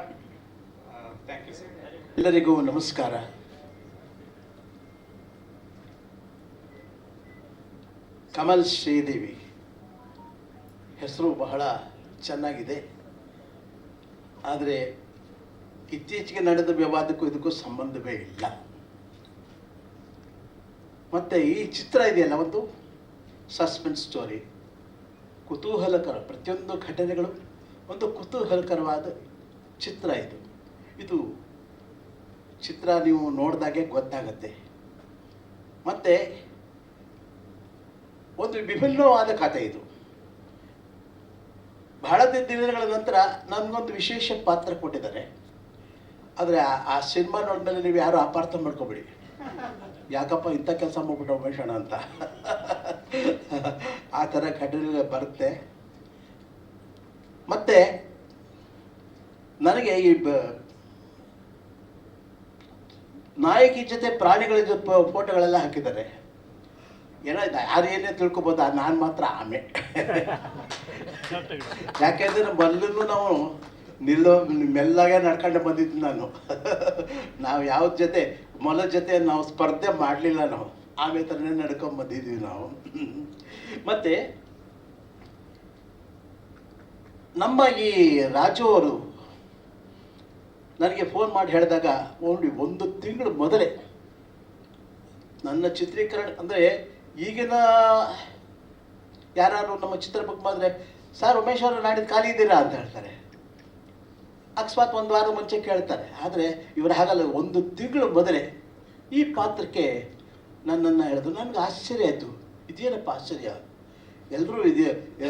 ಥ್ಯಾಂಕ್ ಯು ಸರ್ ಎಲ್ಲರಿಗೂ ನಮಸ್ಕಾರ. ಕಮಲ್ ಶ್ರೀದೇವಿ. ಹೆಸರು ಬಹಳ ಚೆನ್ನಾಗಿದೆ. ಆದರೆ ಇತ್ತೀಚೆಗೆ ನಡೆದ ವಿವಾದಕ್ಕೂ ಇದಕ್ಕೂ ಸಂಬಂಧವೇ ಇಲ್ಲ. ಮತ್ತು ಈ ಚಿತ್ರ ಇದೆಯಲ್ಲ ಒಂದು ಸಸ್ಪೆನ್ಸ್ ಸ್ಟೋರಿ ಕುತೂಹಲಕರ ಪ್ರತಿಯೊಂದು ಘಟನೆಗಳು, ಒಂದು ಕುತೂಹಲಕರವಾದ ಚಿತ್ರ ಇದು. ಇದು ಚಿತ್ರ ನೀವು ನೋಡಿದಾಗೆ ಗೊತ್ತಾಗತ್ತೆ. ಮತ್ತು ಒಂದು ವಿಭಿನ್ನವಾದ ಕಥೆ ಇದು. ಬಹಳ ದಿನಗಳ ನಂತರ ನನಗೊಂದು ವಿಶೇಷ ಪಾತ್ರ ಕೊಟ್ಟಿದ್ದಾರೆ. ಆದರೆ ಆ- ಸಿನಿಮಾ ನೋಡಿದ್ಮೇಲೆ ನೀವು ಯಾರು ಅಪಾರ್ಥ ಮಾಡ್ಕೊಬೇಡಿ. ಯಾಕಪ್ಪ ಇಂಥ ಕೆಲಸ ಮಾಡ್ಬಿಟ್ಟು ಉಮೇಶ್ ಅಣ್ಣ ಅಂತ. ಆ ಥರ ಘಟನೆ ಬರುತ್ತೆ. ಮತ್ತೆ ನನಗೆ ಈ ನಾಯಕಿ ಜೊತೆ ಪ್ರಾಣಿಗಳ ಫೋಟೋಗಳೆಲ್ಲ ಹಾಕಿದ್ದಾರೆ. ಏನೋ ಯಾರು ಏನೇ ತಿಳ್ಕೊಬೋದಾ, ನಾನು ಮಾತ್ರ ಆಮೆ. ಯಾಕೆಂದ್ರೆ ಮೊದಲು ನಾವು ನಿಲ್ಲೋ, ಮೆಲ್ಲಾಗೆ ನಡ್ಕೊಂಡು ಬಂದಿದ್ದು ನಾನು. ನಾವು ಯಾವ ಜೊತೆ, ಮೊಲ ಜೊತೆ ನಾವು ಸ್ಪರ್ಧೆ ಮಾಡಲಿಲ್ಲ ನಾವು. ಆಮೇಲೆ ಥರನೇ ನಡ್ಕೊಂಡ್ ಬಂದಿದ್ದೀವಿ ನಾವು. ಮತ್ತೆ, ನಮ್ಮ ಈ ರಾಜು ಅವರು ನನಗೆ ಫೋನ್ ಮಾಡಿ ಹೇಳಿದಾಗ ಓನ್ಲಿ ಒಂದು ತಿಂಗಳು ಮೊದಲೇ ನನ್ನ ಚಿತ್ರೀಕರಣ, ಅಂದರೆ ಈಗಿನ ಯಾರು ನಮ್ಮ ಚಿತ್ರ ಬುಕ್ ಮಾಡಿದ್ರೆ ಸರ್, ಉಮೇಶ್ ಅವರು ನಾಡಿದ್ದು ಖಾಲಿ ಇದ್ದೀರಾ? ಅಂತ ಹೇಳ್ತಾರೆ. ಅಕಸ್ಮಾತ್ ಒಂದು ವಾರ ಮುಂಚೆ ಕೇಳ್ತಾರೆ. ಆದರೆ ಇವರು ಹಾಗಲ್ಲ, ಒಂದು ತಿಂಗಳು ಮೊದಲೇ ಈ ಪಾತ್ರಕ್ಕೆ ನನ್ನನ್ನು ಹೇಳಿದ್ರು. ನನಗೆ ಆಶ್ಚರ್ಯ ಆಯಿತು. ಇದೇನಪ್ಪ ಆಶ್ಚರ್ಯ? ಎಲ್ಲರೂ ಇದೆ,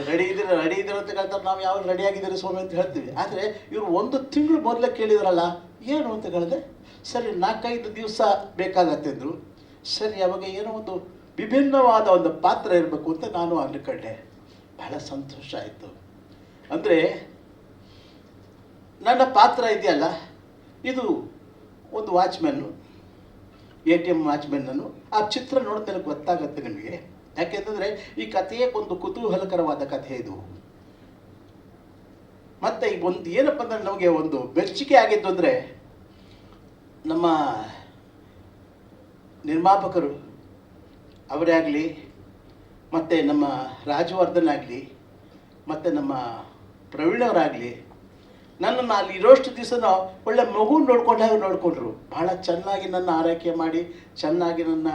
ರೆಡಿ ಇದ್ದೀರ ರೆಡಿ ಇದ್ದೀರ ಅಂತ ಕೇಳ್ತಾರೆ. ನಾವು ಯಾವಾಗ ರೆಡಿ ಆಗಿದ್ದೀರಿ ಸ್ವಾಮಿ ಅಂತ ಹೇಳ್ತೀವಿ. ಆದರೆ ಇವರು ಒಂದು ತಿಂಗಳು ಮೊದಲೇ ಕೇಳಿದ್ರಲ್ಲ, ಏನು ಅಂತ ಹೇಳಿದ್ರೆ ಸರಿ, ನಾಲ್ಕೈದು ದಿವಸ ಬೇಕಾಗತ್ತೆ ಅಂದರು. ಸರಿ, ಅವಾಗ ಏನೋ ಒಂದು ವಿಭಿನ್ನವಾದ ಒಂದು ಪಾತ್ರ ಇರಬೇಕು ಅಂತ ನಾನು ಅನ್ಕೊಂಡೆ. ಬಹಳ ಸಂತೋಷ ಆಯಿತು. ಅಂದರೆ ನನ್ನ ಪಾತ್ರ ಇದೆಯಲ್ಲ, ಇದು ಒಂದು ವಾಚ್ಮ್ಯಾನು, ಎ ಟಿ ಎಂ ವಾಚ್ಮ್ಯಾನನ್ನು. ಆ ಚಿತ್ರ ನೋಡಿದ್ಮೇಲೆ ಗೊತ್ತಾಗುತ್ತೆ ನಿಮಗೆ. ಯಾಕೆಂತಂದರೆ ಈ ಕಥೆಯೇ ಒಂದು ಕುತೂಹಲಕರವಾದ ಕಥೆ ಇದು. ಮತ್ತು ಈಗ ಒಂದು ಏನಪ್ಪ ಅಂದ್ರೆ ನಮಗೆ ಒಂದು ಬೆಚ್ಚಿಕೆ ಆಗಿದ್ದು ಅಂದರೆ, ನಮ್ಮ ನಿರ್ಮಾಪಕರು, ಅವರೇ ಆಗಲಿ ಮತ್ತು ನಮ್ಮ ರಾಜವರ್ಧನ್ ಆಗಲಿ ಮತ್ತು ನಮ್ಮ ಪ್ರವೀಣವರಾಗಲಿ ನನ್ನನ್ನು ಅಲ್ಲಿ ಇರೋಷ್ಟು ದಿವಸ ಒಳ್ಳೆ ಮಗು ನೋಡ್ಕೊಂಡಾಗ ನೋಡಿಕೊಂಡ್ರು. ಭಾಳ ಚೆನ್ನಾಗಿ ನನ್ನ ಆರೈಕೆ ಮಾಡಿ, ಚೆನ್ನಾಗಿ ನನ್ನ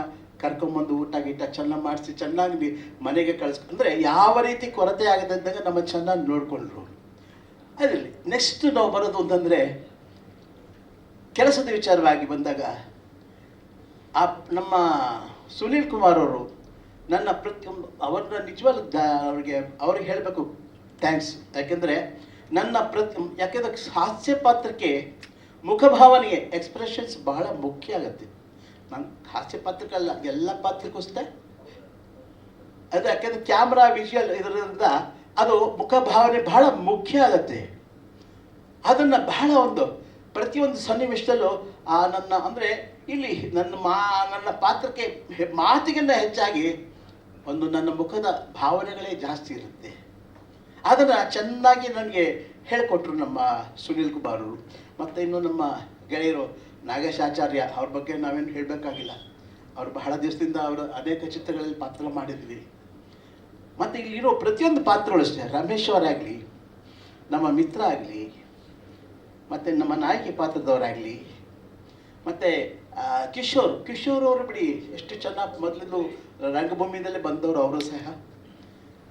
ಕರ್ಕೊಂಬಂದು ಊಟ ಗೀಟ ಚೆನ್ನಾಗಿ ಮಾಡಿಸಿ ಚೆನ್ನಾಗಿ ಮನೆಗೆ ಕಳಿಸ್, ಅಂದರೆ ಯಾವ ರೀತಿ ಕೊರತೆ ಆಗದಿದ್ದಾಗ ನಮ್ಮ ಚೆನ್ನಾಗಿ ನೋಡಿಕೊಂಡ್ರು. ಅದರಲ್ಲಿ ನೆಕ್ಸ್ಟ್ ನಾವು ಬರೋದು ಅಂತಂದರೆ, ಕೆಲಸದ ವಿಚಾರವಾಗಿ ಬಂದಾಗ, ಆ ನಮ್ಮ ಸುನೀಲ್ ಕುಮಾರ್ ಅವರು ನನ್ನ ಪ್ರತಿಯೊಂದು ಅವ್ರನ್ನ ನಿಜವಾಗ್ಲೂ ಅವ್ರಿಗೆ ಅವ್ರಿಗೆ ಹೇಳಬೇಕು ಥ್ಯಾಂಕ್ಸ್ ಯಾಕೆಂದರೆ ನನ್ನ ಪ್ರತಿ ಯಾಕೆಂದರೆ ಹಾಸ್ಯ ಪಾತ್ರಕ್ಕೆ ಮುಖಭಾವನೆಗೆ ಎಕ್ಸ್ಪ್ರೆಷನ್ಸ್ ಬಹಳ ಮುಖ್ಯ ಆಗುತ್ತೆ. ನನ್ನ ಹಾಸ್ಯ ಪಾತ್ರಕ್ಕಲ್ಲ ಎಲ್ಲ ಪಾತ್ರಕ್ಕೂ ಅಷ್ಟೇ ಅದು ಯಾಕೆಂದ್ರೆ ಕ್ಯಾಮ್ರಾ ವಿಜುವಲ್ ಇದರಿಂದ ಅದು ಮುಖಭಾವನೆ ಬಹಳ ಮುಖ್ಯ ಆಗುತ್ತೆ. ಅದನ್ನು ಬಹಳ ಒಂದು ಪ್ರತಿಯೊಂದು ಸನ್ನಿವೇಶದಲ್ಲೂ, ಆ ನನ್ನ ಅಂದರೆ ಇಲ್ಲಿ ನನ್ನ ಮಾ ನನ್ನ ಪಾತ್ರಕ್ಕೆ ಮಾತಿಗಿಂತ ಹೆಚ್ಚಾಗಿ ಒಂದು ನನ್ನ ಮುಖದ ಭಾವನೆಗಳೇ ಜಾಸ್ತಿ ಇರುತ್ತೆ. ಅದನ್ನು ಚೆನ್ನಾಗಿ ನನಗೆ ಹೇಳಿಕೊಟ್ರು ನಮ್ಮ ಸುನೀಲ್ ಕುಮಾರ್ ಅವರು. ಮತ್ತು ಇನ್ನು ನಮ್ಮ ಗೆಳೆಯರು ನಾಗೇಶ್ ಆಚಾರ್ಯ ಅವ್ರ ಬಗ್ಗೆ ನಾವೇನು ಹೇಳಬೇಕಾಗಿಲ್ಲ. ಅವರು ಬಹಳ ದಿವಸದಿಂದ ಅವರು ಅನೇಕ ಚಿತ್ರಗಳಲ್ಲಿ ಪಾತ್ರ ಮಾಡಿದ್ವಿ. ಮತ್ತು ಇಲ್ಲಿರೋ ಪ್ರತಿಯೊಂದು ಪಾತ್ರಗಳು ಅಷ್ಟೇ. ರಮೇಶ್ವರ ಆಗಲಿ ನಮ್ಮ ಮಿತ್ರ ಆಗಲಿ, ಮತ್ತು ನಮ್ಮ ನಾಯಕಿ ಪಾತ್ರದವರಾಗಲಿ, ಮತ್ತು ಕಿಶೋರ್. ಕಿಶೋರ್ ಅವರು ಬಿಡಿ, ಎಷ್ಟು ಚೆನ್ನಾಗಿ ಮೊದಲಿಂದು ರಂಗಭೂಮಿದಲ್ಲೇ ಬಂದವರು ಅವರು ಸಹ,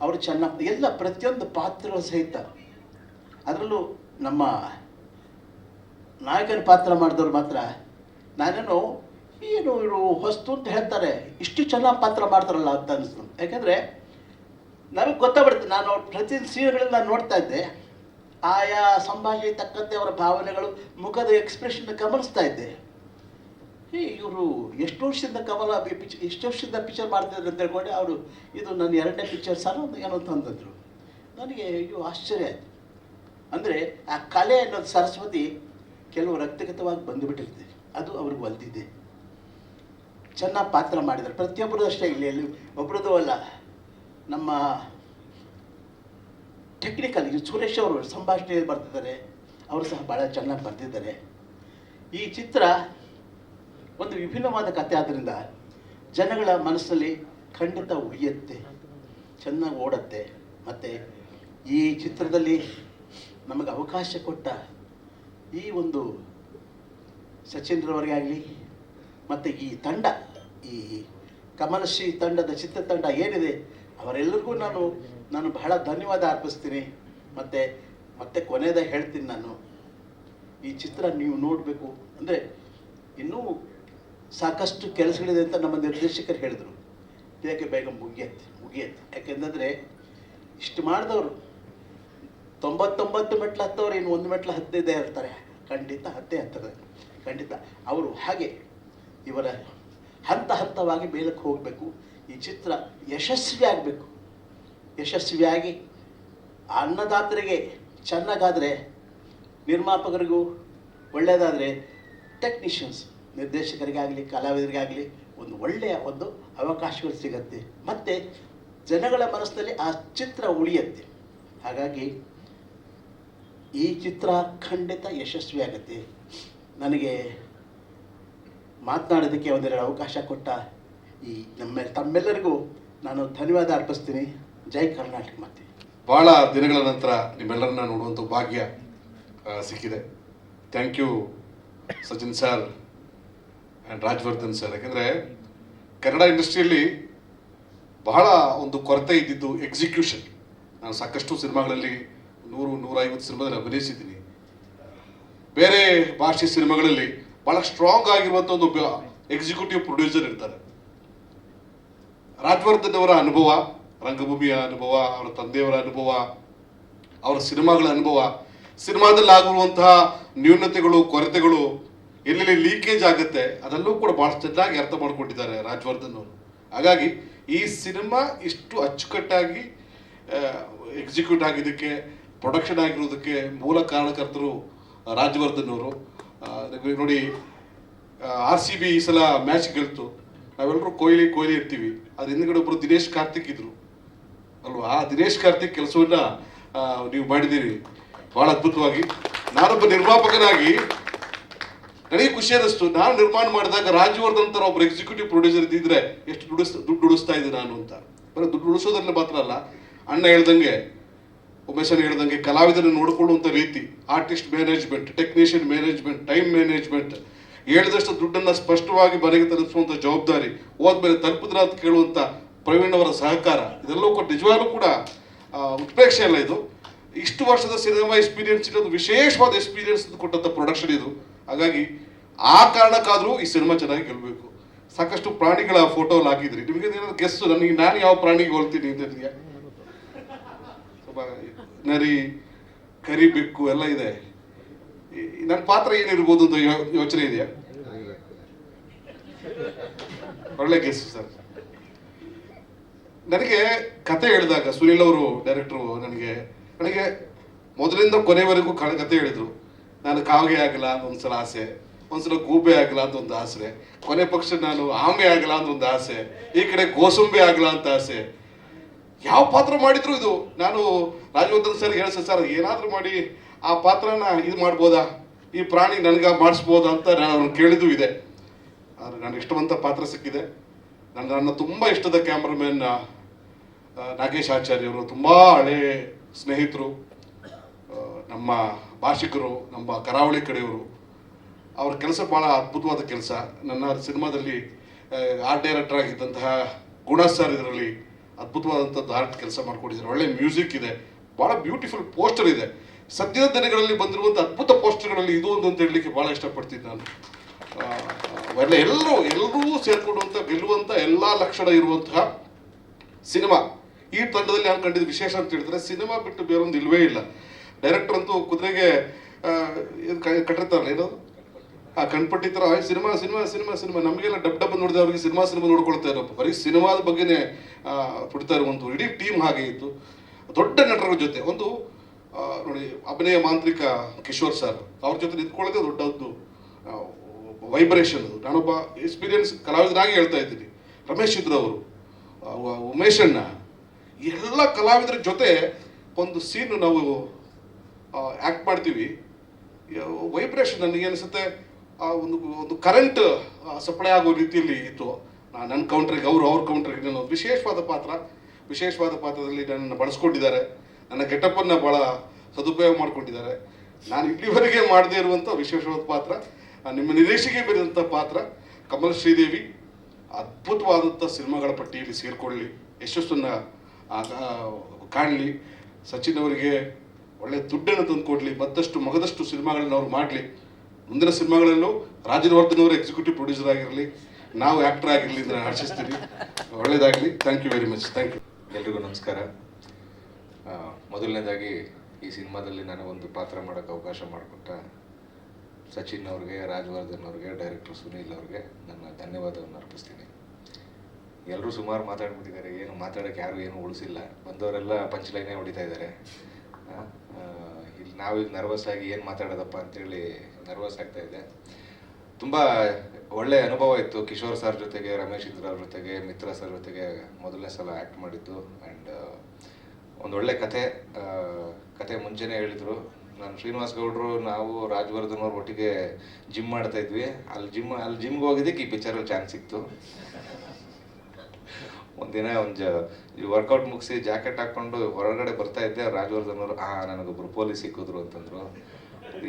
ಅವರು ಚೆನ್ನಾಗಿ ಎಲ್ಲ ಪ್ರತಿಯೊಂದು ಪಾತ್ರಗಳು ಸಹಿತ ಅದರಲ್ಲೂ ನಮ್ಮ ನಾಯಕನ ಪಾತ್ರ ಮಾಡಿದವ್ರು ಮಾತ್ರ. ನಾನೇನು, ಏನು ಇವರು ಹೊಸ್ತು ಅಂತ ಹೇಳ್ತಾರೆ, ಇಷ್ಟು ಚೆನ್ನಾಗಿ ಪಾತ್ರ ಮಾಡ್ತಾರಲ್ಲ ಅಂತ ಅನಿಸ್ತು. ಯಾಕೆಂದರೆ ನನಗೆ ಗೊತ್ತಾಗ್ಬಿಡುತ್ತೆ, ನಾನು ಪ್ರತಿ ಸೀನ್ಗಳಲ್ಲಿ ನಾನು ನೋಡ್ತಾ ಇದ್ದೆ, ಆಯಾ ಸಂಭಾಷಣೆ ತಕ್ಕಂತೆ ಅವರ ಭಾವನೆಗಳು, ಮುಖದ ಎಕ್ಸ್ಪ್ರೆಷನ್ ಗಮನಿಸ್ತಾ ಇದ್ದೆ. ಏ, ಇವರು ಎಷ್ಟು ವರ್ಷದಿಂದ ಕಮಲ ಪಿಚ್ ಎಷ್ಟು ವರ್ಷದಿಂದ ಪಿಕ್ಚರ್ ಮಾಡ್ತಿದ್ರು ಅಂತ ಹೇಳ್ಕೊಂಡೆ ಅವರು, ಇದು ನನ್ನ ಎರಡನೇ ಪಿಕ್ಚರ್ ಸರ್ ಅಂತ ಏನೋ ನನಗೆ ಅಯ್ಯೋ, ಆಶ್ಚರ್ಯ ಆಯಿತು. ಅಂದರೆ ಆ ಕಲೆ ಅನ್ನೋದು ಸರಸ್ವತಿ ಕೆಲವು ರಕ್ತಗತವಾಗಿ ಬಂದುಬಿಟ್ಟಿರುತ್ತೆ. ಅದು ಅವ್ರಿಗೆ ಒಲ್ದಿದೆ. ಚೆನ್ನಾಗಿ ಪಾತ್ರ ಮಾಡಿದ್ರು ಪ್ರತಿಯೊಬ್ಬರದ್ದು ಅಷ್ಟೇ ಇಲ್ಲಿ ಎಲ್ಲಿ ಒಬ್ಬರದ್ದು ಅಲ್ಲ. ನಮ್ಮ ಟೆಕ್ನಿಕಲ್ ಇದು ಸುರೇಶ್ ಅವರು ಸಂಭಾಷಣೆಯಲ್ಲಿ ಬರ್ತಿದ್ದಾರೆ. ಅವರು ಸಹ ಭಾಳ ಚೆನ್ನಾಗಿ ಬರ್ತಿದ್ದಾರೆ. ಈ ಚಿತ್ರ ಒಂದು ವಿಭಿನ್ನವಾದ ಕಥೆ ಆದ್ದರಿಂದ ಜನಗಳ ಮನಸ್ಸಲ್ಲಿ ಖಂಡಿತ ಉಳಿಯುತ್ತೆ, ಚೆನ್ನಾಗಿ ಓಡತ್ತೆ. ಮತ್ತು ಈ ಚಿತ್ರದಲ್ಲಿ ನಮಗೆ ಅವಕಾಶ ಕೊಟ್ಟ ಈ ಒಂದು ಸಚಿನ್ರವರಿಗೆ ಆಗಲಿ, ಮತ್ತು ಈ ತಂಡ, ಈ ಕಮಲಶ್ರೀ ತಂಡದ ಚಿತ್ರತಂಡ ಏನಿದೆ, ಅವರೆಲ್ಲರಿಗೂ ನಾನು ನಾನು ಬಹಳ ಧನ್ಯವಾದ ಅರ್ಪಿಸ್ತೀನಿ. ಮತ್ತು, ಮತ್ತೆ ಕೊನೆಯದಾಗಿ ಹೇಳ್ತೀನಿ ನಾನು. ಈ ಚಿತ್ರ ನೀವು ನೋಡಬೇಕು. ಅಂದರೆ ಇನ್ನೂ ಸಾಕಷ್ಟು ಕೆಲಸಗಳಿದೆ ಅಂತ ನಮ್ಮ ನಿರ್ದೇಶಕರು ಹೇಳಿದರು. ಇದಕ್ಕೆ ಬೇಗ ಮುಗಿಯತ್ತೆ ಮುಗಿಯತ್ತೆ. ಯಾಕೆಂತಂದರೆ, ಇಷ್ಟು ಮಾಡಿದವರು, ತೊಂಬತ್ತೊಂಬತ್ತು ಮೆಟ್ಲು ಹತ್ತವ್ರು, ಇನ್ನು ಒಂದು ಮೆಟ್ಲು ಹತ್ತದೇ ಇರ್ತಾರೆ. ಖಂಡಿತ ಹತ್ತೇ ಹತ್ತದೆ, ಖಂಡಿತ. ಅವರು ಹಾಗೆ ಇವರ ಹಂತ ಹಂತವಾಗಿ ಮೇಲಕ್ಕೆ ಹೋಗಬೇಕು. ಈ ಚಿತ್ರ ಯಶಸ್ವಿ ಆಗಬೇಕು ಯಶಸ್ವಿಯಾಗಿ ಅನ್ನದಾತರಿಗೆ ಚೆನ್ನಾಗಾದರೆ ನಿರ್ಮಾಪಕರಿಗೂ ಒಳ್ಳೆಯದಾದರೆ ಟೆಕ್ನಿಷಿಯನ್ಸ್ ನಿರ್ದೇಶಕರಿಗಾಗಲಿ, ಕಲಾವಿದರಿಗಾಗಲಿ ಒಂದು ಒಳ್ಳೆಯ ಒಂದು ಅವಕಾಶಗಳು ಸಿಗತ್ತೆ. ಮತ್ತು ಜನಗಳ ಮನಸ್ಸಿನಲ್ಲಿ ಆ ಚಿತ್ರ ಉಳಿಯತ್ತೆ. ಹಾಗಾಗಿ ಈ ಚಿತ್ರ ಖಂಡಿತ ಯಶಸ್ವಿಯಾಗತ್ತೆ. ನನಗೆ ಮಾತನಾಡೋದಕ್ಕೆ ಒಂದೆರಡು ಅವಕಾಶ ಕೊಟ್ಟ ಈ ನಮ್ಮ, ತಮ್ಮೆಲ್ಲರಿಗೂ ನಾನು ಧನ್ಯವಾದ ಅರ್ಪಿಸ್ತೀನಿ. ಜೈ ಕರ್ನಾಟಕ ಮತ್ತೆ ಭಾಳ ದಿನಗಳ ನಂತರ ನಿಮ್ಮೆಲ್ಲರನ್ನ ನೋಡುವಂಥ ಭಾಗ್ಯ ಸಿಕ್ಕಿದೆ. Thank you Sachin sir and Rajavardhan sir ಯಾಕಂದರೆ ಕನ್ನಡ ಇಂಡಸ್ಟ್ರಿಯಲ್ಲಿ ಬಹಳ ಒಂದು ಕೊರತೆ ಇದ್ದಿದ್ದು ಎಕ್ಸಿಕ್ಯೂಷನ್ ನಾನು ಸಾಕಷ್ಟು ಸಿನಿಮಾಗಳಲ್ಲಿ ನೂರು, ನೂರೈವತ್ತು ಸಿನಿಮಾದಲ್ಲಿ ಅಭಿನಯಿಸಿದ್ದೀನಿ. ಬೇರೆ ಭಾಷೆ ಸಿನಿಮಾಗಳಲ್ಲಿ ಬಹಳ ಸ್ಟ್ರಾಂಗ್ ಆಗಿರುವಂಥ ಒಂದು ಎಕ್ಸಿಕ್ಯೂಟಿವ್ ಪ್ರೊಡ್ಯೂಸರ್ ಇರ್ತಾರೆ. ರಾಜವರ್ಧನ್ ಅವರ ಅನುಭವ, ರಂಗಭೂಮಿಯ ಅನುಭವ, ಅವರ ತಂದೆಯವರ ಅನುಭವ, ಅವರ ಸಿನಿಮಾಗಳ ಅನುಭವ ಸಿನಿಮಾದಲ್ಲಿ ಆಗಿರುವಂತಹ ನ್ಯೂನತೆಗಳು, ಕೊರತೆಗಳು ಎಲ್ಲೆಲ್ಲಿ ಲೀಕೇಜ್ ಆಗುತ್ತೆ. ಅದಲ್ಲೂ ಕೂಡ ಬಹಳ ಚೆನ್ನಾಗಿ ಅರ್ಥ ಮಾಡ್ಕೊಂಡಿದ್ದಾರೆ ರಾಜವರ್ಧನ್ ಅವರು. ಹಾಗಾಗಿ ಈ ಸಿನಿಮಾ ಇಷ್ಟು ಅಚ್ಚುಕಟ್ಟಾಗಿ ಎಕ್ಸಿಕ್ಯೂಟ್ ಆಗಿದ್ದಕ್ಕೆ ಪ್ರೊಡಕ್ಷನ್ ಆಗಿರೋದಕ್ಕೆ ಮೂಲ ಕಾರಣಕರ್ತರು ರಾಜವರ್ಧನ್ ಅವರು. ನೋಡಿ ಆರ್ ಸಿ ಬಿ ಈ ಸಲ ಮ್ಯಾಚ್ ಗೆಲ್ತು. ನಾವೆಲ್ಲರೂ ಕೊಹ್ಲಿ ಕೊಹ್ಲಿ ಇರ್ತೀವಿ. ಅದ್ರ ಹಿಂದ್ಗಡೆ ಒಬ್ಬರು ದಿನೇಶ್ ಕಾರ್ತಿಕ್ ಇದ್ರು. ಅಲ್ವಾ? ಆ ದಿನೇಶ್ ಕಾರ್ತಿಕ್ ಕೆಲಸವನ್ನ ನೀವು ಮಾಡಿದ್ದೀರಿ. ಬಹಳ ಅದ್ಭುತವಾಗಿ. ನಾನೊಬ್ಬ ನಿರ್ಮಾಪಕನಾಗಿ ನನಗೆ ಖುಷಿ ಅನ್ನಿಸ್ತು. ನಾನು ನಿರ್ಮಾಣ ಮಾಡಿದಾಗ ರಾಜವರ್ಧನ್ ತರ ಒಬ್ಬರು ಎಕ್ಸಿಕ್ಯೂಟಿವ್ ಪ್ರೊಡ್ಯೂಸರ್ ಇದ್ದಿದ್ರೆ ಎಷ್ಟು ದುಡಿಸ್, ದುಡ್ಡು ಉಳಿಸ್ತಾ ಇದ್ದೆ ನಾನು ಅಂತ. ಬರೀ ದುಡ್ಡು ಉಳಿಸೋದ್ರಲ್ಲಿ ಮಾತ್ರ ಅಲ್ಲ, ಅಣ್ಣ ಹೇಳ್ದಂಗೆ ಉಮೇಶನ್ ಹೇಳ್ದಂಗೆ ಕಲಾವಿದರನ್ನು ನೋಡ್ಕೊಳ್ಳುವಂಥ ರೀತಿ artist management technician management time management ಹೇಳಿದಷ್ಟು ದುಡ್ಡನ್ನು ಸ್ಪಷ್ಟವಾಗಿ ಮನೆಗೆ ತಲುಪಿಸುವಂಥ ಜವಾಬ್ದಾರಿ, ಹೋದ್ಮೇಲೆ ತಲುಪಿದ್ರ ಅಂತ ಕೇಳುವಂಥ ಪ್ರವೀಣ್ ಅವರ ಸಹಕಾರ, ಇದೆಲ್ಲವೂ ಕೂಡ ನಿಜವಾಗ್ಲೂ ಕೂಡ ಉತ್ಪ್ರೇಕ್ಷೆ ಅಲ್ಲ ಇದು. ಇಷ್ಟು ವರ್ಷದ ಸಿನಿಮಾ ಎಕ್ಸ್ಪೀರಿಯನ್ಸ್ ಇರೋದು ವಿಶೇಷವಾದ ಎಕ್ಸ್ಪೀರಿಯನ್ಸ್ ಕೊಟ್ಟಂಥ ಪ್ರೊಡಕ್ಷನ್ ಇದು. ಹಾಗಾಗಿ ಆ ಕಾರಣಕ್ಕಾದರೂ ಈ ಸಿನಿಮಾ ಚೆನ್ನಾಗಿ ಗೆಲ್ಲಬೇಕು ಸಾಕಷ್ಟು ಪ್ರಾಣಿಗಳ ಫೋಟೋ ಹಾಕಿದ್ರಿ. ನಿಮಗೆ ಗೆಸ್ಸು ನನಗೆ ನಾನು ಯಾವ ಪ್ರಾಣಿಗೆ ಹೋಲ್ತೀನಿ ಅಂತ ಸ್ವಲ್ಪ ನರಿ ಕರಿ ಬೆಕ್ಕು ಎಲ್ಲ ಇದೆ. ನನ್ನ ಪಾತ್ರ ಏನಿರ್ಬೋದು ಅಂತ ಯೋಚನೆ ಇದೆಯಾ? ಒಳ್ಳೆ ಗೆಸ್ಸು ಸರ್. ನನಗೆ ಕತೆ ಹೇಳಿದಾಗ ಸುನಿಲ್ ಅವರು ಡೈರೆಕ್ಟ್ರು ನನಗೆ ನನಗೆ ಮೊದಲಿಂದ ಕೊನೆವರೆಗೂ ಕತೆ ಹೇಳಿದ್ರು. ನಾನು ಕಾಗೆ ಆಗಲ್ಲ ಅಂತ ಒಂದ್ಸಲ ಆಸೆ, ಒಂದ್ಸಲ ಗೂಬೆ ಆಗಲ್ಲ ಅಂತ ಒಂದು ಆಸೆ, ಕೊನೆ ಪಕ್ಷ ನಾನು ಆಮೆ ಆಗಲ್ಲ ಅಂತ ಒಂದು ಆಸೆ, ಈ ಕಡೆ ಗೋಸುಂಬೆ ಆಗಲ್ಲ ಅಂತ ಆಸೆ. ಯಾವ ಪಾತ್ರ ಮಾಡಿದ್ರು ಇದು? ನಾನು ರಾಜವರ್ಧನ್ ಸರ್ ಹೇಳ್ಸ, ಸರ್, ಏನಾದರೂ ಮಾಡಿ, ಆ ಪಾತ್ರನ ಇದು ಮಾಡ್ಬೋದಾ? ಈ ಪ್ರಾಣಿ ನನಗೆ ಮಾಡಿಸ್ಬೋದಾ? ಅಂತ ನಾನು ಅವ್ರನ್ನ ಕೇಳಿದ್ದು ಇದೆ. ಆದರೆ ನನಗೆ ಇಷ್ಟವಂತ ಪಾತ್ರ ಸಿಕ್ಕಿದೆ. ನನ್ನ ನನ್ನ ತುಂಬ ಇಷ್ಟದ ಕ್ಯಾಮ್ರಾಮನ್ ನಾಗೇಶ್ ಆಚಾರ್ಯವರು, ತುಂಬ ಹಳೆ ಸ್ನೇಹಿತರು. ನಮ್ಮ ಭಾಷಿಕರು, ನಮ್ಮ ಕರಾವಳಿ ಕಡೆಯವರು, ಅವ್ರ ಕೆಲಸ ಭಾಳ ಅದ್ಭುತವಾದ ಕೆಲಸ. ನನ್ನ ಸಿನಿಮಾದಲ್ಲಿ ಆರ್ಟ್ ಡೈರೆಕ್ಟರ್ ಆಗಿದ್ದಂತಹ ಗುಣ ಸರ್ ಇದರಲ್ಲಿ ಅದ್ಭುತವಾದಂಥದ್ದು ಆರ್ಟ್ ಕೆಲಸ ಮಾಡಿಕೊಟ್ಟಿದ್ದಾರೆ ಒಳ್ಳೆ ಮ್ಯೂಸಿಕ್ ಇದೆ. ಭಾಳ ಬ್ಯೂಟಿಫುಲ್ ಪೋಸ್ಟರ್ ಇದೆ. ಸದ್ಯದ ದಿನಗಳಲ್ಲಿ ಬಂದಿರುವಂಥ ಅದ್ಭುತ ಪೋಸ್ಟರ್ಗಳಲ್ಲಿ ಇದು ಒಂದು ಅಂತ ಹೇಳಲಿಕ್ಕೆ ಭಾಳ ಇಷ್ಟಪಡ್ತೀನಿ ನಾನು. ಒಳ್ಳೆ ಎಲ್ಲರೂ ಎಲ್ಲರೂ ಸೇರ್ಕೊಂಡುವಂಥ ಗೆಲ್ಲುವಂಥ ಎಲ್ಲ ಲಕ್ಷಣ ಇರುವಂತಹ ಸಿನಿಮಾ. ಈ ತಂಡದಲ್ಲಿ ನಾನು ಕಂಡಿದ್ದು ವಿಶೇಷ ಅಂತ ಹೇಳಿದ್ರೆ, ಸಿನಿಮಾ ಬಿಟ್ಟು ಬೇರೊಂದು ಇಲ್ಲವೇ ಇಲ್ಲ. ಡೈರೆಕ್ಟರ್ ಅಂತೂ ಕುದುರೆಗೆ ಕಟ್ಟಿರ್ತಾರಲ್ಲ, ಏನದು? ಆ, ಕಣ್ಪಟ್ಟಿ ಥರ ಸಿನಿಮಾ ಸಿನಿಮಾ ಸಿನಿಮಾ ಸಿನಿಮಾ. ನಮಗೆಲ್ಲ ಡಬ್ ಡಬ್ ನೋಡಿದ್ರೆ ಅವ್ರಿಗೆ ಸಿನಿಮಾ ಸಿನಿಮಾ ನೋಡ್ಕೊಳ್ತಾ ಇರೋ ಬರೀ ಸಿನಿಮಾದ ಬಗ್ಗೆನೇ ಬಿಡ್ತಾ ಇರುವಂಥ ಇಡೀ ಟೀಮ್ ಹಾಗೆ ಇತ್ತು. ದೊಡ್ಡ ನಟರ ಜೊತೆ, ಒಂದು ನೋಡಿ, ಅಭಿನಯ ಮಾಂತ್ರಿಕ ಕಿಶೋರ್ ಸರ್ ಅವ್ರ ಜೊತೆ ನಿಂತ್ಕೊಳ್ಳೋದೇ ದೊಡ್ಡದ್ದು ವೈಬ್ರೇಷನ್ ನಾನೊಬ್ಬ ಎಕ್ಸ್ಪೀರಿಯನ್ಸ್ ಕಲಾವಿದರಾಗಿ ಹೇಳ್ತಾ ಇದ್ದೀನಿ. ರಮೇಶ್ ಇದ್ರವರು ಉಮೇಶ್ ಅಣ್ಣ ಎಲ್ಲ ಕಲಾವಿದರ ಜೊತೆ ಒಂದು ಸೀನ್ ನಾವು ಆ್ಯಕ್ಟ್ ಮಾಡ್ತೀವಿ. ವೈಬ್ರೇಷನ್ ನನಗೆ ಅನಿಸುತ್ತೆ ಆ, ಒಂದು ಒಂದು ಕರೆಂಟ್ ಸಪ್ಲೈ ಆಗೋ ರೀತಿಯಲ್ಲಿ ಇತ್ತು. ನನ್ನ ಕೌಂಟ್ರಿಗೆ ಅವರು ಅವ್ರ ಕೌಂಟ್ರಿಗೆ ನಾನು ವಿಶೇಷವಾದ ಪಾತ್ರ. ವಿಶೇಷವಾದ ಪಾತ್ರದಲ್ಲಿ ನನ್ನನ್ನು ಬಳಸ್ಕೊಂಡಿದ್ದಾರೆ. ನನ್ನ ಗೆಟಪ್ಪನ್ನು ಭಾಳ ಸದುಪಯೋಗ ಮಾಡ್ಕೊಂಡಿದ್ದಾರೆ. ನಾನು ಇಲ್ಲಿವರೆಗೆ ಮಾಡದೇ ಇರುವಂಥ ವಿಶೇಷವಾದ ಪಾತ್ರ ನಿಮ್ಮ ನಿರೀಕ್ಷೆಗೆ ಬರೆದಂಥ ಪಾತ್ರ, ಕಮಲ್ ಶ್ರೀದೇವಿ. ಅದ್ಭುತವಾದಂಥ ಸಿನಿಮಾಗಳ ಪಟ್ಟಿಯಲ್ಲಿ ಸೇರಿಕೊಳ್ಳಿ. ಯಶಸ್ಸನ್ನು ಕಾಣಲಿ. ಸಚಿನ್ ಅವರಿಗೆ ಒಳ್ಳೆ ದುಡ್ಡನ್ನು ತಂದುಕೊಡ್ಲಿ ಮತ್ತಷ್ಟು ಮಗದಷ್ಟು ಸಿನಿಮಾಗಳನ್ನ ಅವ್ರು ಮಾಡಲಿ. ಮುಂದಿನ ಸಿನಿಮಾಗಳಲ್ಲೂ ರಾಜನವರ್ಧನ್ ಅವರು ಎಕ್ಸಿಕ್ಯೂಟಿವ್ ಪ್ರೊಡ್ಯೂಸರ್ ಆಗಿರಲಿ, ನಾವು ಆ್ಯಕ್ಟರ್ ಆಗಿರಲಿ ಅಂತ ನಾನು ಆಶಿಸ್ತೀನಿ. ಒಳ್ಳೇದಾಗಲಿ. Thank you very much thank you ಎಲ್ರಿಗೂ ನಮಸ್ಕಾರ. ಮೊದಲನೇದಾಗಿ ಈ ಸಿನಿಮಾದಲ್ಲಿ ನಾನು ಒಂದು ಪಾತ್ರ ಮಾಡೋಕ್ಕೆ ಅವಕಾಶ ಮಾಡಿಕೊಟ್ಟ ಸಚಿನ್ ಅವ್ರಿಗೆ, ರಾಜವರ್ಧನ್ ಅವ್ರಿಗೆ ಡೈರೆಕ್ಟರ್ ಸುನೀಲ್ ಅವ್ರಿಗೆ ನನ್ನ ಧನ್ಯವಾದವನ್ನು ಅರ್ಪಿಸ್ತೀನಿ. ಎಲ್ಲರೂ ಸುಮಾರು ಮಾತಾಡ್ಬಿಟ್ಟಿದ್ದಾರೆ. ಏನು ಮಾತಾಡೋಕ್ಕೆ ಯಾರು ಏನು ಉಳಿಸಿಲ್ಲ. ಬಂದವರೆಲ್ಲ ಪಂಚ್ ಲೈನೇ ಹೊಡಿತಾ ಇದ್ದಾರೆ. ಇಲ್ಲಿ ನಾವೀಗ ನರ್ವಸ್ ಆಗಿ ಏನು ಮಾತಾಡೋದಪ್ಪ ಅಂತೇಳಿ ನರ್ವಸ್ ಆಗ್ತಾ ಇದೆ. ತುಂಬ ಒಳ್ಳೆ ಅನುಭವ ಇತ್ತು ಕಿಶೋರ್ ಸರ್ ಜೊತೆಗೆ, ರಮೇಶ್ ಇಂದ್ರ ಜೊತೆಗೆ, ಮಿತ್ರ ಸರ್ ಜೊತೆಗೆ ಮೊದಲನೇ ಸಲ ಆ್ಯಕ್ಟ್ ಮಾಡಿದ್ದು ಆ್ಯಂಡ್ ಒಂದು ಒಳ್ಳೆ ಕತೆ ಕತೆ ಮುಂಚೆನೇ ಹೇಳಿದರು. ನಾನು ಶ್ರೀನಿವಾಸ್ ಗೌಡ್ರು, ನಾವು, ರಾಜವರ್ಧನ್ ಅವ್ರ ಒಟ್ಟಿಗೆ ಜಿಮ್ ಮಾಡ್ತಾ ಇದ್ವಿ. ಅಲ್ಲಿ ಜಿಮ್ ಅಲ್ಲಿ ಜಿಮ್ಗೆ ಹೋಗಿದ್ದಕ್ಕೆ ಈ ಪಿಕ್ಚರಲ್ಲಿ ಚಾನ್ಸ್ ಸಿಕ್ತು. ಒಂದಿನ ಒಂದು ವರ್ಕೌಟ್ ಮುಗಿಸಿ ಜಾಕೆಟ್ ಹಾಕೊಂಡು ಹೊರಗಡೆ ಬರ್ತಾ ಇದ್ದೆ, ರಾಜವರ್ಧನ್ ಅವರು, ಆ ನನಗೊಬ್ರು ಪೊಲೀಸ್ ಸಿಕ್ಕಿದ್ರು ಅಂತಂದ್ರು.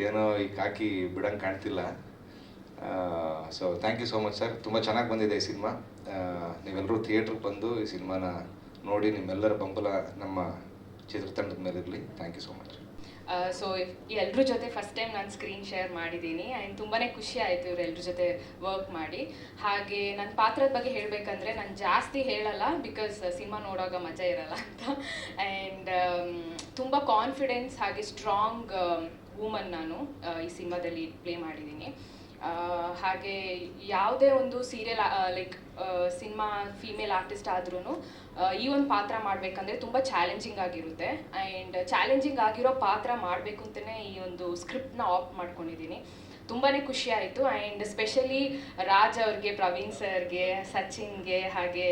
ಏನೋ ಈ ಕಾಕಿ ಬಿಡಂಗೆ ಕಾಣ್ತಿಲ್ಲ. So thank you so much sir ತುಂಬ ಚೆನ್ನಾಗಿ ಬಂದಿದೆ ಈ ಸಿನಿಮಾ. ನೀವೆಲ್ಲರೂ ಥಿಯೇಟ್ರಿಗೆ ಬಂದು ಈ ಸಿನಿಮಾನ ನೋಡಿ, ನಿಮ್ಮೆಲ್ಲರ ಬೆಂಬಲ ನಮ್ಮ ಚಿತ್ರತಂಡದ ಮೇಲೆ ಇರಲಿ thank you so much so ಎಲ್ಲರ ಜೊತೆ ಫಸ್ಟ್ ಟೈಮ್ ನಾನು ಸ್ಕ್ರೀನ್ ಶೇರ್ ಮಾಡಿದ್ದೀನಿ ಆ್ಯಂಡ್ ತುಂಬಾ ಖುಷಿ ಆಯಿತು ಇವರೆಲ್ಲರ ಜೊತೆ ವರ್ಕ್ ಮಾಡಿ. ಹಾಗೆ ನನ್ನ ಪಾತ್ರದ ಬಗ್ಗೆ ಹೇಳಬೇಕಂದ್ರೆ ನಾನು ಜಾಸ್ತಿ ಹೇಳಲ್ಲ ಬಿಕಾಸ್ ಸಿನಿಮಾ ನೋಡೋವಾಗ ಮಜಾ ಇರಲ್ಲ ಅಂತ. ಆ್ಯಂಡ್ ತುಂಬ ಕಾನ್ಫಿಡೆನ್ಸ್ ಹಾಗೆ ಸ್ಟ್ರಾಂಗ್ ವುಮನ್ ನಾನು ಈ ಸಿನಿಮಾದಲ್ಲಿ ಪ್ಲೇ ಮಾಡಿದ್ದೀನಿ. ಹಾಗೆ ಯಾವುದೇ ಒಂದು serial like cinema female artist ಆದ್ರೂ ಈ ಒಂದು ಪಾತ್ರ ಮಾಡಬೇಕಂದ್ರೆ ತುಂಬ ಚಾಲೆಂಜಿಂಗ್ ಆಗಿರುತ್ತೆ. ಆ್ಯಂಡ್ ಚಾಲೆಂಜಿಂಗ್ ಆಗಿರೋ ಪಾತ್ರ ಮಾಡಬೇಕು ಅಂತಲೇ ಈ ಒಂದು ಸ್ಕ್ರಿಪ್ಟ್ನ ಆಪ್ಟ್ ಮಾಡ್ಕೊಂಡಿದ್ದೀನಿ. ತುಂಬಾ ಖುಷಿ ಆಯಿತು. ಆ್ಯಂಡ್ ಸ್ಪೆಷಲಿ ರಾಜ್ ಅವ್ರಿಗೆ, ಪ್ರವೀಣ್ ಸರ್ಗೆ ಸಚಿನ್ಗೆ ಹಾಗೆ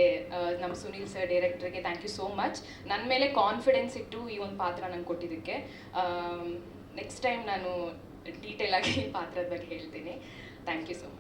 ನಮ್ಮ ಸುನೀಲ್ ಸರ್ ಡೈರೆಕ್ಟರ್ಗೆ ಥ್ಯಾಂಕ್ ಯು ಸೋ ಮಚ್ ನನ್ನ ಮೇಲೆ ಕಾನ್ಫಿಡೆನ್ಸ್ ಇಟ್ಟು ಈ ಒಂದು ಪಾತ್ರ ನಂಗೆ ಕೊಟ್ಟಿದ್ದಕ್ಕೆ. ನೆಕ್ಸ್ಟ್ ಟೈಮ್ ನಾನು ಡೀಟೇಲ್ ಆಗಿ ಪಾತ್ರದ ಬಗ್ಗೆ ಹೇಳ್ತೀನಿ. Thank you so much